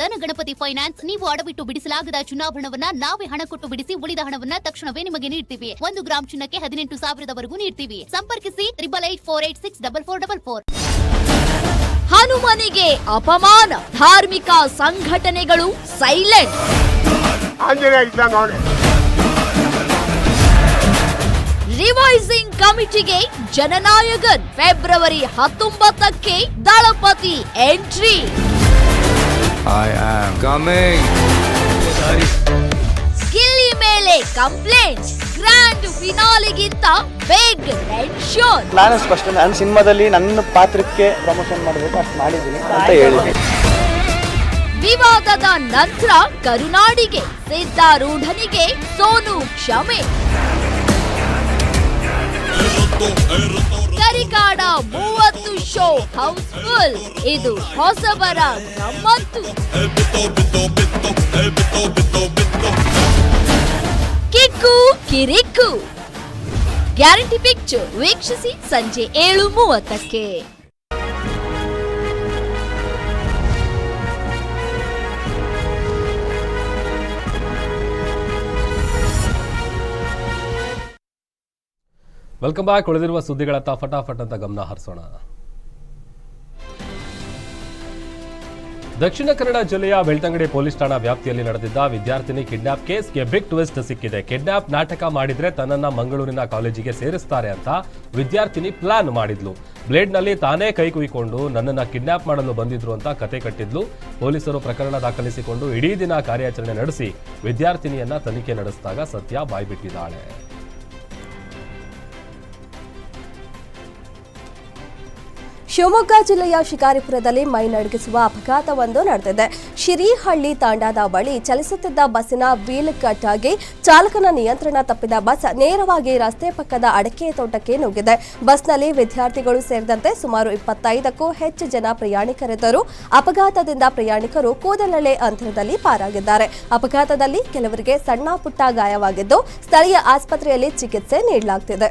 ಧನ ಗಣಪತಿ ಫೈನಾನ್ಸ್ ನೀವು ಅಡವಿಟ್ಟು ಬಿಡಿಸಲಾಗದ ಚುನಾವಣವನ್ನ ನಾವೇ ಹಣ ಕೊಟ್ಟು ಬಿಡಿಸಿ ಉಳಿದ ಹಣವನ್ನ ತಕ್ಷಣವೇ ನಿಮಗೆ ನೀಡ್ತೀವಿ. ಒಂದು ಗ್ರಾಮ್ ಚಿನ್ನಕ್ಕೆ ಹದಿನೆಂಟು ಸಾವಿರದವರೆಗೂ ನೀಡ್ತೀವಿ. ಸಂಪರ್ಕಿಸಿ triple eight four eight six double four double four ಹನುಮನಿಗೆ ಅಪಮಾನ. ಧಾರ್ಮಿಕ ಸಂಘಟನೆಗಳು ಸೈಲೆಂಟ್ ರಿವೈಸಿಂಗ್ ಕಮಿಟಿಗೆ ಜನನಾಯಕನ್ ಫೆಬ್ರವರಿ ಹತ್ತೊಂಬತ್ತಕ್ಕೆ ದಳಪತಿ ಎಂಟ್ರಿ ಗಿಲ್ಲಿ ಮೇಲೆ ಕಂಪ್ಲೇಂಟ್ ಗ್ರ್ಯಾಂಡ್ ಫಿನಾಲಿಗಿಂತ ಬಿಗ್ ರೆಡ್ ಶೋ ನಾನು ಸ್ಪಷ್ಟ ನಾನು ಸಿನಿಮಾದಲ್ಲಿ ನನ್ನ ಪಾತ್ರಕ್ಕೆ ಪ್ರಮೋಷನ್ ಮಾಡಬೇಕು ಅಷ್ಟು ಮಾಡಿದ್ದೀನಿ ಅಂತ ಹೇಳಿದ್ದೀನಿ ವಿವಾದದ ನಂತರ ಕರುನಾಡಿಗೆ ಸಿದ್ಧಾರೂಢನಿಗೆ ಸೋನು ಕ್ಷಮೆ. ಕರಿಕಾಡ ಮೂವತ್ತು ಶೋ ಹೌಸ್ಫುಲ್ ಇದು ಹೊಸಬರ ಗಮ್ಮತ್ತು ಕಿಕ್ಕು, ಕಿರಿಕ್ಕು. ಗ್ಯಾರಂಟಿ ಪಿಕ್ಚರ್ ವೀಕ್ಷಿಸಿ ಸಂಜೆ ಏಳು ಮೂವತ್ತಕ್ಕೆ. ವೆಲ್ಕಮ್ ಬ್ಯಾಕ್ ಉಳಿದಿರುವ ಸುದ್ದಿಗಳತ್ತ ಫಟಾಫಟ್ ಅಂತ ಗಮನ ಹರಿಸೋಣ. ದಕ್ಷಿಣ ಕನ್ನಡ ಜಿಲ್ಲೆಯ ಬೆಳ್ತಂಗಡಿ ಪೊಲೀಸ್ ಠಾಣಾ ವ್ಯಾಪ್ತಿಯಲ್ಲಿ ನಡೆದಿದ್ದ ವಿದ್ಯಾರ್ಥಿನಿ ಕಿಡ್ನಾಪ್ ಕೇಸ್ಗೆ ಬಿಗ್ ಟ್ವಿಸ್ಟ್ ಸಿಕ್ಕಿದೆ. ಕಿಡ್ನಾಪ್ ನಾಟಕ ಮಾಡಿದ್ರೆ ತನ್ನನ್ನ ಮಂಗಳೂರಿನ ಕಾಲೇಜಿಗೆ ಸೇರಿಸ್ತಾರೆ ಅಂತ ವಿದ್ಯಾರ್ಥಿನಿ ಪ್ಲಾನ್ ಮಾಡಿದ್ಲು. ಬ್ಲೇಡ್ನಲ್ಲಿ ತಾನೇ ಕೈ ಕುಯ್ಕೊಂಡು ನನ್ನನ್ನ ಕಿಡ್ನಾಪ್ ಮಾಡಲು ಬಂದಿದ್ರು ಅಂತ ಕತೆ ಕಟ್ಟಿದ್ಲು. ಪೊಲೀಸರು ಪ್ರಕರಣ ದಾಖಲಿಸಿಕೊಂಡು ಇಡೀ ದಿನ ಕಾರ್ಯಾಚರಣೆ ನಡೆಸಿ ವಿದ್ಯಾರ್ಥಿನಿಯನ್ನ ತನಿಖೆ ನಡೆಸಿದಾಗ ಸತ್ಯ ಬಾಯ್ಬಿಟ್ಟಿದ್ದಾಳೆ. ಶಿವಮೊಗ್ಗ ಜಿಲ್ಲೆಯ ಶಿಕಾರಿಪುರದಲ್ಲಿ ಮೈ ನಡುಗಿಸುವ ಅಪಘಾತವೊಂದು ನಡೆದಿದೆ. ಶಿರಿಹಳ್ಳಿ ತಾಂಡಾದ ಬಳಿ ಚಲಿಸುತ್ತಿದ್ದ ಬಸ್ಸಿನ ವೀಲ್ ಕಟ್ ಆಗಿ ಚಾಲಕನ ನಿಯಂತ್ರಣ ತಪ್ಪಿದ ಬಸ್ ನೇರವಾಗಿ ರಸ್ತೆ ಪಕ್ಕದ ಅಡಕೆ ತೋಟಕ್ಕೆ ನುಗ್ಗಿದೆ. ಬಸ್ನಲ್ಲಿ ವಿದ್ಯಾರ್ಥಿಗಳು ಸೇರಿದಂತೆ ಸುಮಾರು ಇಪ್ಪತ್ತೈದಕ್ಕೂ ಹೆಚ್ಚು ಜನ ಪ್ರಯಾಣಿಕರಿದ್ದರು. ಅಪಘಾತದಿಂದ ಪ್ರಯಾಣಿಕರು ಕೂದಲಳೆ ಅಂತರದಲ್ಲಿ ಪಾರಾಗಿದ್ದಾರೆ. ಅಪಘಾತದಲ್ಲಿ ಕೆಲವರಿಗೆ ಸಣ್ಣ ಪುಟ್ಟ ಗಾಯವಾಗಿದ್ದು, ಸ್ಥಳೀಯ ಆಸ್ಪತ್ರೆಯಲ್ಲಿ ಚಿಕಿತ್ಸೆ ನೀಡಲಾಗುತ್ತಿದೆ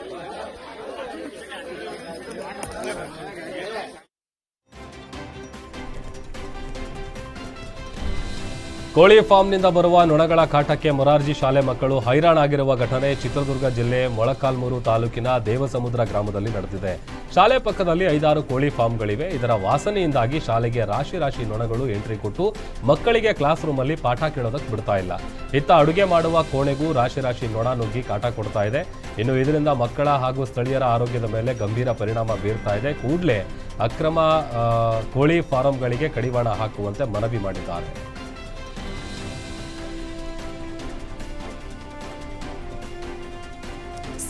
ಕೋಳಿ ಫಾರ್ಮ್ನಿಂದ ಬರುವ ನೊಣಗಳ ಕಾಟಕ್ಕೆ ಮೊರಾರ್ಜಿ ಶಾಲೆ ಮಕ್ಕಳು ಹೈರಾಣಾಗಿರುವ ಘಟನೆ ಚಿತ್ರದುರ್ಗ ಜಿಲ್ಲೆ ಮೊಳಕಾಲ್ಮೂರು ತಾಲೂಕಿನ ದೇವಸಮುದ್ರ ಗ್ರಾಮದಲ್ಲಿ ನಡೆದಿದೆ. ಶಾಲೆ ಪಕ್ಕದಲ್ಲಿ ಐದಾರು ಕೋಳಿ ಫಾರ್ಮ್ಗಳಿವೆ. ಇದರ ವಾಸನೆಯಿಂದಾಗಿ ಶಾಲೆಗೆ ರಾಶಿ ರಾಶಿ ನೊಣಗಳು ಎಂಟ್ರಿ ಕೊಟ್ಟು ಮಕ್ಕಳಿಗೆ ಕ್ಲಾಸ್ ರೂಮಲ್ಲಿ ಪಾಠ ಕೇಳೋದಕ್ಕೆ ಬಿಡ್ತಾ ಇಲ್ಲ. ಇತ್ತ ಅಡುಗೆ ಮಾಡುವ ಕೋಣೆಗೂ ರಾಶಿ ರಾಶಿ ನೊಣ ನುಗ್ಗಿ ಕಾಟ ಕೊಡ್ತಾ ಇದೆ. ಇನ್ನು ಇದರಿಂದ ಮಕ್ಕಳ ಹಾಗೂ ಸ್ಥಳೀಯರ ಆರೋಗ್ಯದ ಮೇಲೆ ಗಂಭೀರ ಪರಿಣಾಮ ಬೀರ್ತಾ ಇದೆ. ಕೂಡಲೇ ಅಕ್ರಮ ಕೋಳಿ ಫಾರಂಗಳಿಗೆ ಕಡಿವಾಣ ಹಾಕುವಂತೆ ಮನವಿ ಮಾಡಿದ್ದಾರೆ.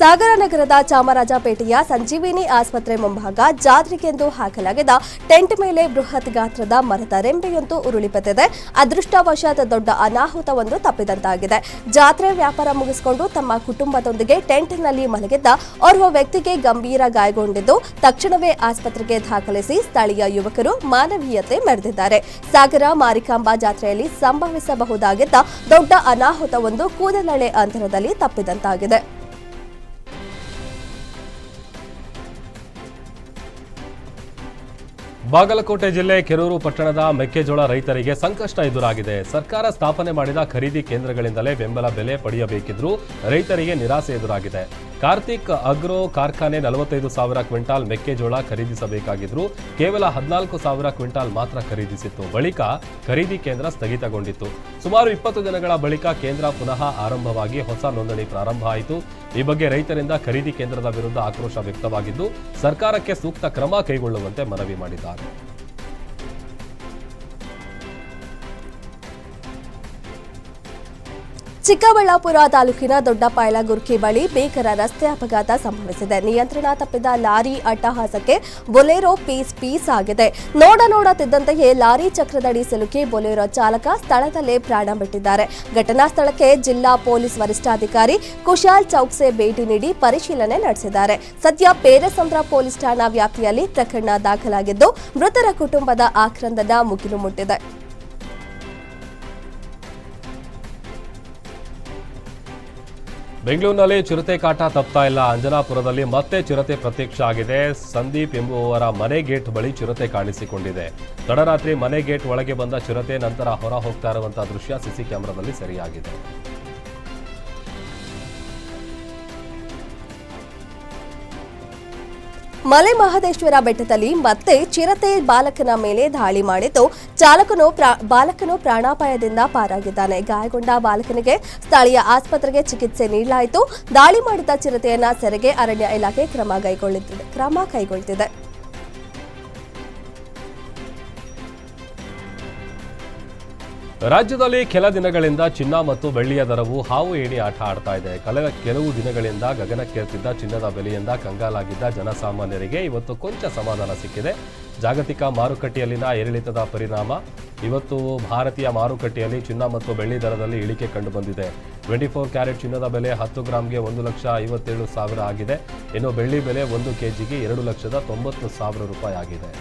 ಸಾಗರ ನಗರದ ಚಾಮರಾಜಪೇಟೆಯ ಸಂಜೀವಿನಿ ಆಸ್ಪತ್ರೆ ಮುಂಭಾಗ ಜಾತ್ರೆಗೆಂದು ಹಾಕಲಾಗಿದ್ದ ಟೆಂಟ್ ಮೇಲೆ ಬೃಹತ್ ಗಾತ್ರದ ಮರದ ರೆಂಬೆಯೊಂದು ಉರುಳಿ ಬಿದ್ದಿದೆ. ಅದೃಷ್ಟವಶಾತ್ ದೊಡ್ಡ ಅನಾಹುತವೊಂದು ತಪ್ಪಿದಂತಾಗಿದೆ. ಜಾತ್ರೆ ವ್ಯಾಪಾರ ಮುಗಿಸಿಕೊಂಡು ತಮ್ಮ ಕುಟುಂಬದೊಂದಿಗೆ ಟೆಂಟ್ನಲ್ಲಿ ಮಲಗಿದ್ದ ಓರ್ವ ವ್ಯಕ್ತಿಗೆ ಗಂಭೀರ ಗಾಯಗೊಂಡಿದ್ದು, ತಕ್ಷಣವೇ ಆಸ್ಪತ್ರೆಗೆ ದಾಖಲಿಸಿ ಸ್ಥಳೀಯ ಯುವಕರು ಮಾನವೀಯತೆ ಮೆರೆದಿದ್ದಾರೆ. ಸಾಗರ ಮಾರಿಕಾಂಬಾ ಜಾತ್ರೆಯಲ್ಲಿ ಸಂಭವಿಸಬಹುದಾಗಿದ್ದ ದೊಡ್ಡ ಅನಾಹುತವೊಂದು ಕೂದಲಳೆ ಅಂತರದಲ್ಲಿ ತಪ್ಪಿದಂತಾಗಿದೆ. ಬಾಗಲಕೋಟೆ ಜಿಲ್ಲೆ ಕೆರೂರು ಪಟ್ಟಣದ ಮೆಕ್ಕೆಜೋಳ ರೈತರಿಗೆ ಸಂಕಷ್ಟ ಎದುರಾಗಿದೆ. ಸರ್ಕಾರ ಸ್ಥಾಪನೆ ಮಾಡಿದ ಖರೀದಿ ಕೇಂದ್ರಗಳಿಂದಲೇ ಬೆಂಬಲ ಬೆಲೆ ಪಡೆಯಬೇಕಿದ್ರೂ ರೈತರಿಗೆ ನಿರಾಸೆ ಎದುರಾಗಿದೆ. ಕಾರ್ತಿಕ್ ಅಗ್ರೋ ಕಾರ್ಖಾನೆ ನಲವತ್ತೈದು ಸಾವಿರ ಕ್ವಿಂಟಾಲ್ ಮೆಕ್ಕೆಜೋಳ ಖರೀದಿಸಬೇಕಾಗಿದ್ರು ಕೇವಲ ಹದಿನಾಲ್ಕು ಸಾವಿರ ಕ್ವಿಂಟಾಲ್ ಮಾತ್ರ ಖರೀದಿಸಿತ್ತು. ಬಳಿಕ ಖರೀದಿ ಕೇಂದ್ರ ಸ್ಥಗಿತಗೊಂಡಿತ್ತು. ಸುಮಾರು ಇಪ್ಪತ್ತು ದಿನಗಳ ಬಳಿಕ ಕೇಂದ್ರ ಪುನಃ ಆರಂಭವಾಗಿ ಹೊಸ ನೋಂದಣಿ ಪ್ರಾರಂಭ ಆಯಿತು. ಈ ಬಗ್ಗೆ ರೈತರಿಂದ ಖರೀದಿ ಕೇಂದ್ರದ ವಿರುದ್ಧ ಆಕ್ರೋಶ ವ್ಯಕ್ತವಾಗಿದ್ದು ಸರ್ಕಾರಕ್ಕೆ ಸೂಕ್ತ ಕ್ರಮ ಕೈಗೊಳ್ಳುವಂತೆ ಮನವಿ ಮಾಡಿದ್ದಾರೆ. ಚಿಕ್ಕಬಳ್ಳಾಪುರ ತಾಲೂಕಿನ ದೊಡ್ಡಪಾಯಲಗುರ್ಕಿ ಬಳಿ ಬೇಕರ ರಸ್ತೆ ಅಪಘಾತ ಸಂಭವಿಸಿದೆ. ನಿಯಂತ್ರಣ ತಪ್ಪಿದ ಲಾರಿ ಅಟ್ಟಹಾಸಕ್ಕೆ ಬೊಲೆರೋ ಪೀಸ್ ಪೀಸ್ ಆಗಿದೆ. ನೋಡ ನೋಡತಿದ್ದಂತೆಯೇ ಲಾರಿ ಚಕ್ರದಡಿ ಸಿಲುಕಿ ಬೊಲೆರೋ ಚಾಲಕ ಸ್ಥಳದಲ್ಲೇ ಪ್ರಾಣ ಬಿಟ್ಟಿದ್ದಾರೆ ಘಟನಾ ಸ್ಥಳಕ್ಕೆ ಜಿಲ್ಲಾ ಪೊಲೀಸ್ ವರಿಷ್ಠಾಧಿಕಾರಿ ಕುಶಾಲ್ ಚೌಕ್ಸೆ ಭೇಟಿ ನೀಡಿ ಪರಿಶೀಲನೆ ನಡೆಸಿದ್ದಾರೆ. ಸದ್ಯ ಪೇರಸಂದ್ರ ಪೊಲೀಸ್ ಠಾಣಾ ವ್ಯಾಪ್ತಿಯಲ್ಲಿ ಪ್ರಕರಣ ದಾಖಲಾಗಿದ್ದು, ಮೃತರ ಕುಟುಂಬದ ಆಕ್ರಂದನ ಮುಗಿಲು ಮುಟ್ಟಿದೆ. ಬೆಂಗಳೂರಿನಲ್ಲಿ ಚಿರತೆ ಕಾಟ ತಪ್ತಾ ಇಲ್ಲ. ಅಂಜನಾಪುರದಲ್ಲಿ ಮತ್ತೆ ಚಿರತೆ ಪ್ರತ್ಯಕ್ಷ ಆಗಿದೆ. ಸಂದೀಪ್ ಎಂಬುವವರ ಮನೆ ಗೇಟ್ ಬಳಿ ಚಿರತೆ ಕಾಣಿಸಿಕೊಂಡಿದೆ. ತಡರಾತ್ರಿ ಮನೆ ಗೇಟ್ ಒಳಗೆ ಬಂದ ಚಿರತೆ ನಂತರ ಹೊರ ಹೋಗ್ತಾ ಇರುವಂತಹ ದೃಶ್ಯ ಸಿಸಿ ಕ್ಯಾಮೆರಾದಲ್ಲಿ ಸೆರೆಯಾಗಿದೆ. ಮಲೆ ಮಹದೇಶ್ವರ ಬೆಟ್ಟದಲ್ಲಿ ಮತ್ತೆ ಚಿರತೆ ಬಾಲಕನ ಮೇಲೆ ದಾಳಿ ಮಾಡಿದ್ದು ಚಾಲಕನು ಬಾಲಕನು ಪ್ರಾಣಾಪಾಯದಿಂದ ಪಾರಾಗಿದ್ದಾನೆ. ಗಾಯಗೊಂಡ ಬಾಲಕನಿಗೆ ಸ್ಥಳೀಯ ಆಸ್ಪತ್ರೆಗೆ ಚಿಕಿತ್ಸೆ ನೀಡಲಾಯಿತು. ದಾಳಿ ಮಾಡಿದ ಚಿರತೆಯನ್ನ ಸೆರೆಗೆ ಅರಣ್ಯ ಇಲಾಖೆ ಕ್ರಮ ಕೈಗೊಳ್ಳುತ್ತಿದೆ ಕ್ರಮ ಕೈಗೊಳ್ಳುತ್ತಿದೆ ರಾಜ್ಯದಲ್ಲಿ ಕೆಲ ದಿನಗಳಿಂದ ಚಿನ್ನ ಮತ್ತು ಬೆಳ್ಳಿಯ ದರವು ಹಾವು ಏಣಿ ಆಟ ಆಡ್ತಾ ಇದೆ. ಕಳೆದ ಕೆಲವು ದಿನಗಳಿಂದ ಗಗನಕ್ಕೇರ್ತಿದ್ದ ಚಿನ್ನದ ಬೆಲೆಯಿಂದ ಕಂಗಾಲಾಗಿದ್ದ ಜನಸಾಮಾನ್ಯರಿಗೆ ಇವತ್ತು ಕೊಂಚ ಸಮಾಧಾನ ಸಿಕ್ಕಿದೆ. ಜಾಗತಿಕ ಮಾರುಕಟ್ಟೆಯಲ್ಲಿನ ಏರಿಳಿತದ ಪರಿಣಾಮ. ಇವತ್ತು ಭಾರತೀಯ ಮಾರುಕಟ್ಟೆಯಲ್ಲಿ ಚಿನ್ನ ಮತ್ತು ಬೆಳ್ಳಿ ದರದಲ್ಲಿ ಇಳಿಕೆ ಕಂಡುಬಂದಿದೆ. ಟ್ವೆಂಟಿ ಫೋರ್ ಕ್ಯಾರೆಟ್ ಚಿನ್ನದ ಬೆಲೆ ಹತ್ತು ಗ್ರಾಮ್ಗೆ ಒಂದು ಲಕ್ಷ ಐವತ್ತೇಳು ಸಾವಿರ ಆಗಿದೆ. ಇನ್ನು ಬೆಳ್ಳಿ ಬೆಲೆ ಒಂದು ಕೆಜಿಗೆ ಎರಡು ಲಕ್ಷದ ತೊಂಬತ್ತು ಸಾವಿರ ರೂಪಾಯಿ ಆಗಿದೆ.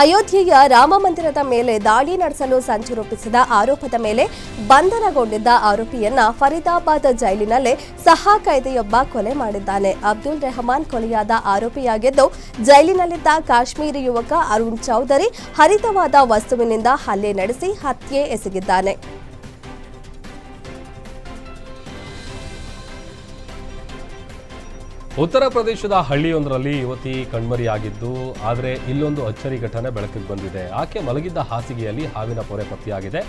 ಅಯೋಧ್ಯೆಯ ರಾಮ ಮಂದಿರದ ಮೇಲೆ ದಾಳಿ ನಡೆಸಲು ಸಂಚು ರೂಪಿಸಿದ ಆರೋಪದ ಮೇಲೆ ಬಂಧನಗೊಂಡಿದ್ದ ಆರೋಪಿಯನ್ನ ಫರೀದಾಬಾದ್ ಜೈಲಿನಲ್ಲೇ ಸಹ ಕೈದಿಯೊಬ್ಬ ಕೊಲೆ ಮಾಡಿದ್ದಾನೆ. ಅಬ್ದುಲ್ ರೆಹಮಾನ್ ಕೊಲೆಯಾದ ಆರೋಪಿಯಾಗಿದ್ದು, ಜೈಲಿನಲ್ಲಿದ್ದ ಕಾಶ್ಮೀರಿ ಯುವಕ ಅರುಣ್ ಚೌಧರಿ ಹರಿತವಾದ ವಸ್ತುವಿನಿಂದ ಹಲ್ಲೆ ನಡೆಸಿ ಹತ್ಯೆ ಎಸಗಿದ್ದಾನೆ. ಉತ್ತರ ಪ್ರದೇಶದ ಹಳ್ಳಿಯೊಂದರಲ್ಲಿ ಯುವತಿ ಕಣ್ಮರಿಯಾಗಿದ್ದು, ಆದರೆ ಇಲ್ಲೊಂದು ಅಚ್ಚರಿ ಘಟನೆ ಬೆಳಕಿಗೆ ಬಂದಿದೆ. ಆಕೆ ಮಲಗಿದ್ದ ಹಾಸಿಗೆಯಲ್ಲಿ ಹಾವಿನ ಪೊರೆ ಪತ್ತೆಯಾಗಿದೆ.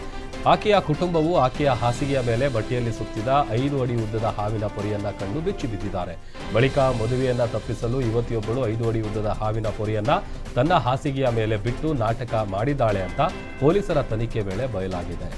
ಆಕೆಯ ಕುಟುಂಬವು ಆಕೆಯ ಹಾಸಿಗೆಯ ಮೇಲೆ ಬಟ್ಟೆಯಲ್ಲಿ ಸುತ್ತಿದ ಐದು ಅಡಿ ಉದ್ದದ ಹಾವಿನ ಪೊರೆಯನ್ನ ಕಂಡು ಬಿಚ್ಚಿ ಬಿದ್ದಿದ್ದಾರೆ. ಬಳಿಕ ಮದುವೆಯನ್ನ ತಪ್ಪಿಸಲು ಯುವತಿಯೊಬ್ಬಳು ಐದು ಅಡಿ ಉದ್ದದ ಹಾವಿನ ಪೊರೆಯನ್ನ ತನ್ನ ಹಾಸಿಗೆಯ ಮೇಲೆ ಬಿಟ್ಟು ನಾಟಕ ಮಾಡಿದ್ದಾಳೆ ಅಂತ ಪೊಲೀಸರ ತನಿಖೆ ವೇಳೆ ಬಯಲಾಗಿದೆ.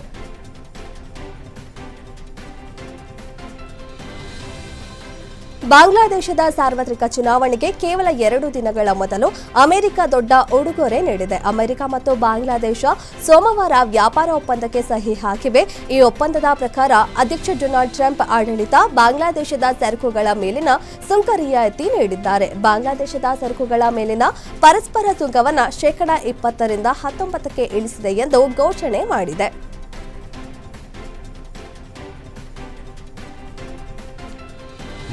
ಬಾಂಗ್ಲಾದೇಶದ ಸಾರ್ವತ್ರಿಕ ಚುನಾವಣೆಗೆ ಕೇವಲ ಎರಡು ದಿನಗಳ ಮೊದಲು ಅಮೆರಿಕ ದೊಡ್ಡ ಉಡುಗೊರೆ ನೀಡಿದೆ. ಅಮೆರಿಕ ಮತ್ತು ಬಾಂಗ್ಲಾದೇಶ ಸೋಮವಾರ ವ್ಯಾಪಾರ ಒಪ್ಪಂದಕ್ಕೆ ಸಹಿ ಹಾಕಿವೆ. ಈ ಒಪ್ಪಂದದ ಪ್ರಕಾರ ಅಧ್ಯಕ್ಷ ಡೊನಾಲ್ಡ್ ಟ್ರಂಪ್ ಆಡಳಿತ ಬಾಂಗ್ಲಾದೇಶದ ಸರಕುಗಳ ಮೇಲಿನ ಸುಂಕ ರಿಯಾಯಿತಿ ನೀಡಿದ್ದಾರೆ. ಬಾಂಗ್ಲಾದೇಶದ ಸರಕುಗಳ ಮೇಲಿನ ಪರಸ್ಪರ ಸುಂಕವನ್ನು ಶೇಕಡಾ ಇಪ್ಪತ್ತರಿಂದ ಹತ್ತೊಂಬತ್ತಕ್ಕೆ ಇಳಿಸಿದೆ ಎಂದು ಘೋಷಣೆ ಮಾಡಿದೆ.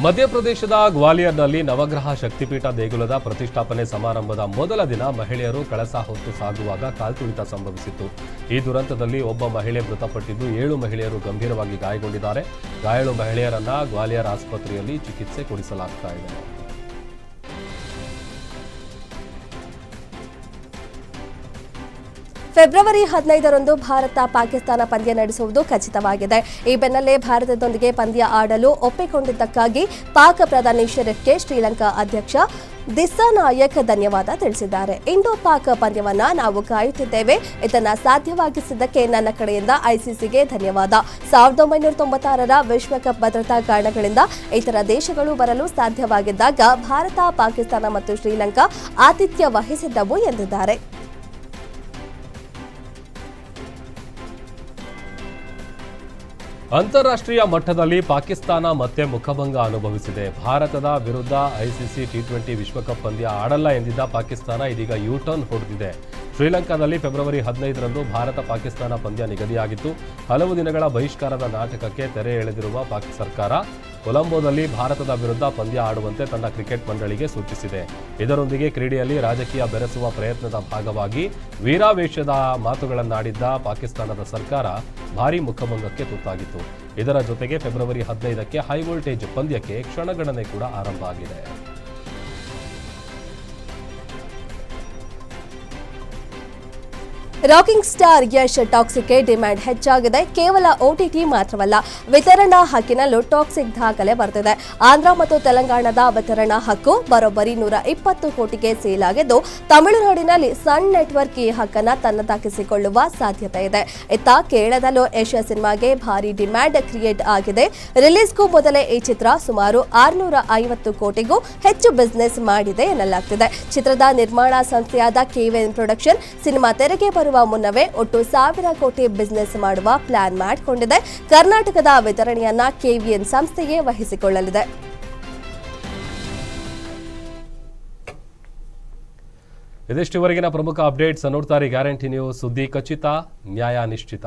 ಮಧ್ಯಪ್ರದೇಶದ ಗ್ವಾಲಿಯರ್ನಲ್ಲಿ ನವಗ್ರಹ ಶಕ್ತಿಪೀಠ ದೇಗುಲದ ಪ್ರತಿಷ್ಠಾಪನೆ ಸಮಾರಂಭದ ಮೊದಲ ದಿನ ಮಹಿಳೆಯರು ಕಳಸ ಹೊತ್ತು ಸಾಗುವಾಗ ಕಾಲ್ತುಳಿತ ಸಂಭವಿಸಿತ್ತು. ಈ ದುರಂತದಲ್ಲಿ ಒಬ್ಬ ಮಹಿಳೆ ಮೃತಪಟ್ಟಿದ್ದು ಏಳು ಮಹಿಳೆಯರು ಗಂಭೀರವಾಗಿ ಗಾಯಗೊಂಡಿದ್ದಾರೆ. ಗಾಯಾಳು ಮಹಿಳೆಯರನ್ನ ಗ್ವಾಲಿಯರ್ ಆಸ್ಪತ್ರೆಯಲ್ಲಿ ಚಿಕಿತ್ಸೆ ಕೊಡಿಸಲಾಗ್ತಾ ಇದೆ. ಫೆಬ್ರವರಿ ಹದಿನೈದರಂದು ಭಾರತ ಪಾಕಿಸ್ತಾನ ಪಂದ್ಯ ನಡೆಸುವುದು ಖಚಿತವಾಗಿದೆ. ಈ ಬೆನ್ನಲ್ಲೇ ಭಾರತದೊಂದಿಗೆ ಪಂದ್ಯ ಆಡಲು ಒಪ್ಪಿಕೊಂಡಿದ್ದಕ್ಕಾಗಿ ಪಾಕ್ ಪ್ರಧಾನಿ ಶರೀಫ್ಗೆ ಶ್ರೀಲಂಕಾ ಅಧ್ಯಕ್ಷ ದಿಸ್ಸಾನಾಯಕ್ ಧನ್ಯವಾದ ತಿಳಿಸಿದ್ದಾರೆ. ಇಂಡೋ ಪಾಕ್ ಪಂದ್ಯವನ್ನ ನಾವು ಕಾಯುತ್ತಿದ್ದೇವೆ. ಇದನ್ನ ಸಾಧ್ಯವಾಗಿಸಿದ್ದಕ್ಕೆ ನನ್ನ ಕಡೆಯಿಂದ ಐಸಿಸಿಗೆ ಧನ್ಯವಾದ. ಸಾವಿರದ ಒಂಬೈನೂರ ತೊಂಬತ್ತಾರರ ವಿಶ್ವಕಪ್ ಭದ್ರತಾ ಕಾರಣಗಳಿಂದ ಇತರ ದೇಶಗಳು ಬರಲು ಸಾಧ್ಯವಾಗಿದ್ದಾಗ ಭಾರತ, ಪಾಕಿಸ್ತಾನ ಮತ್ತು ಶ್ರೀಲಂಕಾ ಆತಿಥ್ಯ ವಹಿಸಿದ್ದವು ಎಂದಿದ್ದಾರೆ. ಅಂತಾರಾಷ್ಟ್ರೀಯ ಮಟ್ಟದಲ್ಲಿ ಪಾಕಿಸ್ತಾನ ಮತ್ತೆ ಮುಖಭಂಗ ಅನುಭವಿಸಿದೆ. ಭಾರತದ ವಿರುದ್ಧ ಐಸಿಸಿ ಟಿ ಟ್ವೆಂಟಿ ವಿಶ್ವಕಪ್ ಪಂದ್ಯ ಆಡಲ್ಲ ಎಂದಿದ್ದ ಪಾಕಿಸ್ತಾನ ಇದೀಗ ಯು ಟರ್ನ್ ಹೊಡೆದಿದೆ. ಶ್ರೀಲಂಕಾದಲ್ಲಿ ಫೆಬ್ರವರಿ ಹದಿನೈದರಂದು ಭಾರತ ಪಾಕಿಸ್ತಾನ ಪಂದ್ಯ ನಿಗದಿಯಾಗಿತ್ತು. ಹಲವು ದಿನಗಳ ಬಹಿಷ್ಕಾರದ ನಾಟಕಕ್ಕೆ ತೆರೆ ಎಳೆದಿರುವ ಪಾಕ್ ಸರ್ಕಾರ ಕೊಲಂಬೋದಲ್ಲಿ ಭಾರತದ ವಿರುದ್ಧ ಪಂದ್ಯ ಆಡುವಂತೆ ತನ್ನ ಕ್ರಿಕೆಟ್ ಮಂಡಳಿಗೆ ಸೂಚಿಸಿದೆ. ಇದರೊಂದಿಗೆ ಕ್ರೀಡೆಯಲ್ಲಿ ರಾಜಕೀಯ ಬೆರೆಸುವ ಪ್ರಯತ್ನದ ಭಾಗವಾಗಿ ವೀರಾವೇಶದ ಮಾತುಗಳನ್ನಾಡಿದ್ದ ಪಾಕಿಸ್ತಾನದ ಸರ್ಕಾರ ಭಾರೀ ಮುಖಭಂಗಕ್ಕೆ ತುತ್ತಾಗಿತ್ತು. ಇದರ ಜೊತೆಗೆ ಫೆಬ್ರವರಿ ಹದಿನೈದಕ್ಕೆ ಹೈವೋಲ್ಟೇಜ್ ಪಂದ್ಯಕ್ಕೆ ಕ್ಷಣಗಣನೆ ಕೂಡ ಆರಂಭ ಆಗಿದೆ. ರಾಕಿಂಗ್ ಸ್ಟಾರ್ ಯಶ್ ಟಾಕ್ಸಿಕ್ಗೆ ಡಿಮ್ಯಾಂಡ್ ಹೆಚ್ಚಾಗಿದೆ. ಕೇವಲ ಓಟಿಟಿ ಮಾತ್ರವಲ್ಲ, ವಿತರಣಾ ಹಕ್ಕಿನಲ್ಲೂ ಟಾಕ್ಸಿಕ್ ದಾಖಲೆ ಬರ್ತಿದೆ. ಆಂಧ್ರ ಮತ್ತು ತೆಲಂಗಾಣದ ವಿತರಣಾ ಹಕ್ಕು ಬರೋಬ್ಬರಿ ನೂರ ಇಪ್ಪತ್ತು ಕೋಟಿಗೆ ಸೇಲ್ ಆಗಿದ್ದು ತಮಿಳುನಾಡಿನಲ್ಲಿ ಸನ್ ನೆಟ್ವರ್ಕ್ ಈ ಹಕ್ಕನ್ನು ತನ್ನದಾಗಿಸಿಕೊಳ್ಳುವ ಸಾಧ್ಯತೆ ಇದೆ. ಇತ್ತ ಕೇರಳದಲ್ಲೂ ಏಷ್ಯಾ ಸಿನಿಮಾಗೆ ಭಾರಿ ಡಿಮ್ಯಾಂಡ್ ಕ್ರಿಯೇಟ್ ಆಗಿದೆ. ರಿಲೀಸ್ಗೂ ಮೊದಲೇ ಈ ಚಿತ್ರ ಸುಮಾರು ಆರುನೂರ ಐವತ್ತು ಕೋಟಿಗೂ ಹೆಚ್ಚು ಬಿಸ್ನೆಸ್ ಮಾಡಿದೆ ಎನ್ನಲಾಗ್ತಿದೆ. ಚಿತ್ರದ ನಿರ್ಮಾಣ ಸಂಸ್ಥೆಯಾದ ಕೆವಿಎನ್ ಪ್ರೊಡಕ್ಷನ್ ಸಿನಿಮಾ ತೆರೆಗೆ ಬರುವ ಮುನ್ನವೇ ಒಟ್ಟು ಸಾವಿರ ಕೋಟಿ ಬಿಸಿನೆಸ್ ಮಾಡುವ ಪ್ಲಾನ್ ಮಾಡಿಕೊಂಡಿದೆ. ಕರ್ನಾಟಕದ ವಿತರಣೆಯನ್ನ ಕೆವಿಎನ್ ಸಂಸ್ಥೆಯೇ ವಹಿಸಿಕೊಳ್ಳಲಿದೆ. ಇದಿಷ್ಟುವರೆಗಿನ ಪ್ರಮುಖ ಅಪ್ಡೇಟ್ಸ್ ನೋಡ್ತಾರೆ ಗ್ಯಾರಂಟಿ ನ್ಯೂಸ್ ಸುದ್ದಿ ಖಚಿತ, ನ್ಯಾಯ ನಿಶ್ಚಿತ.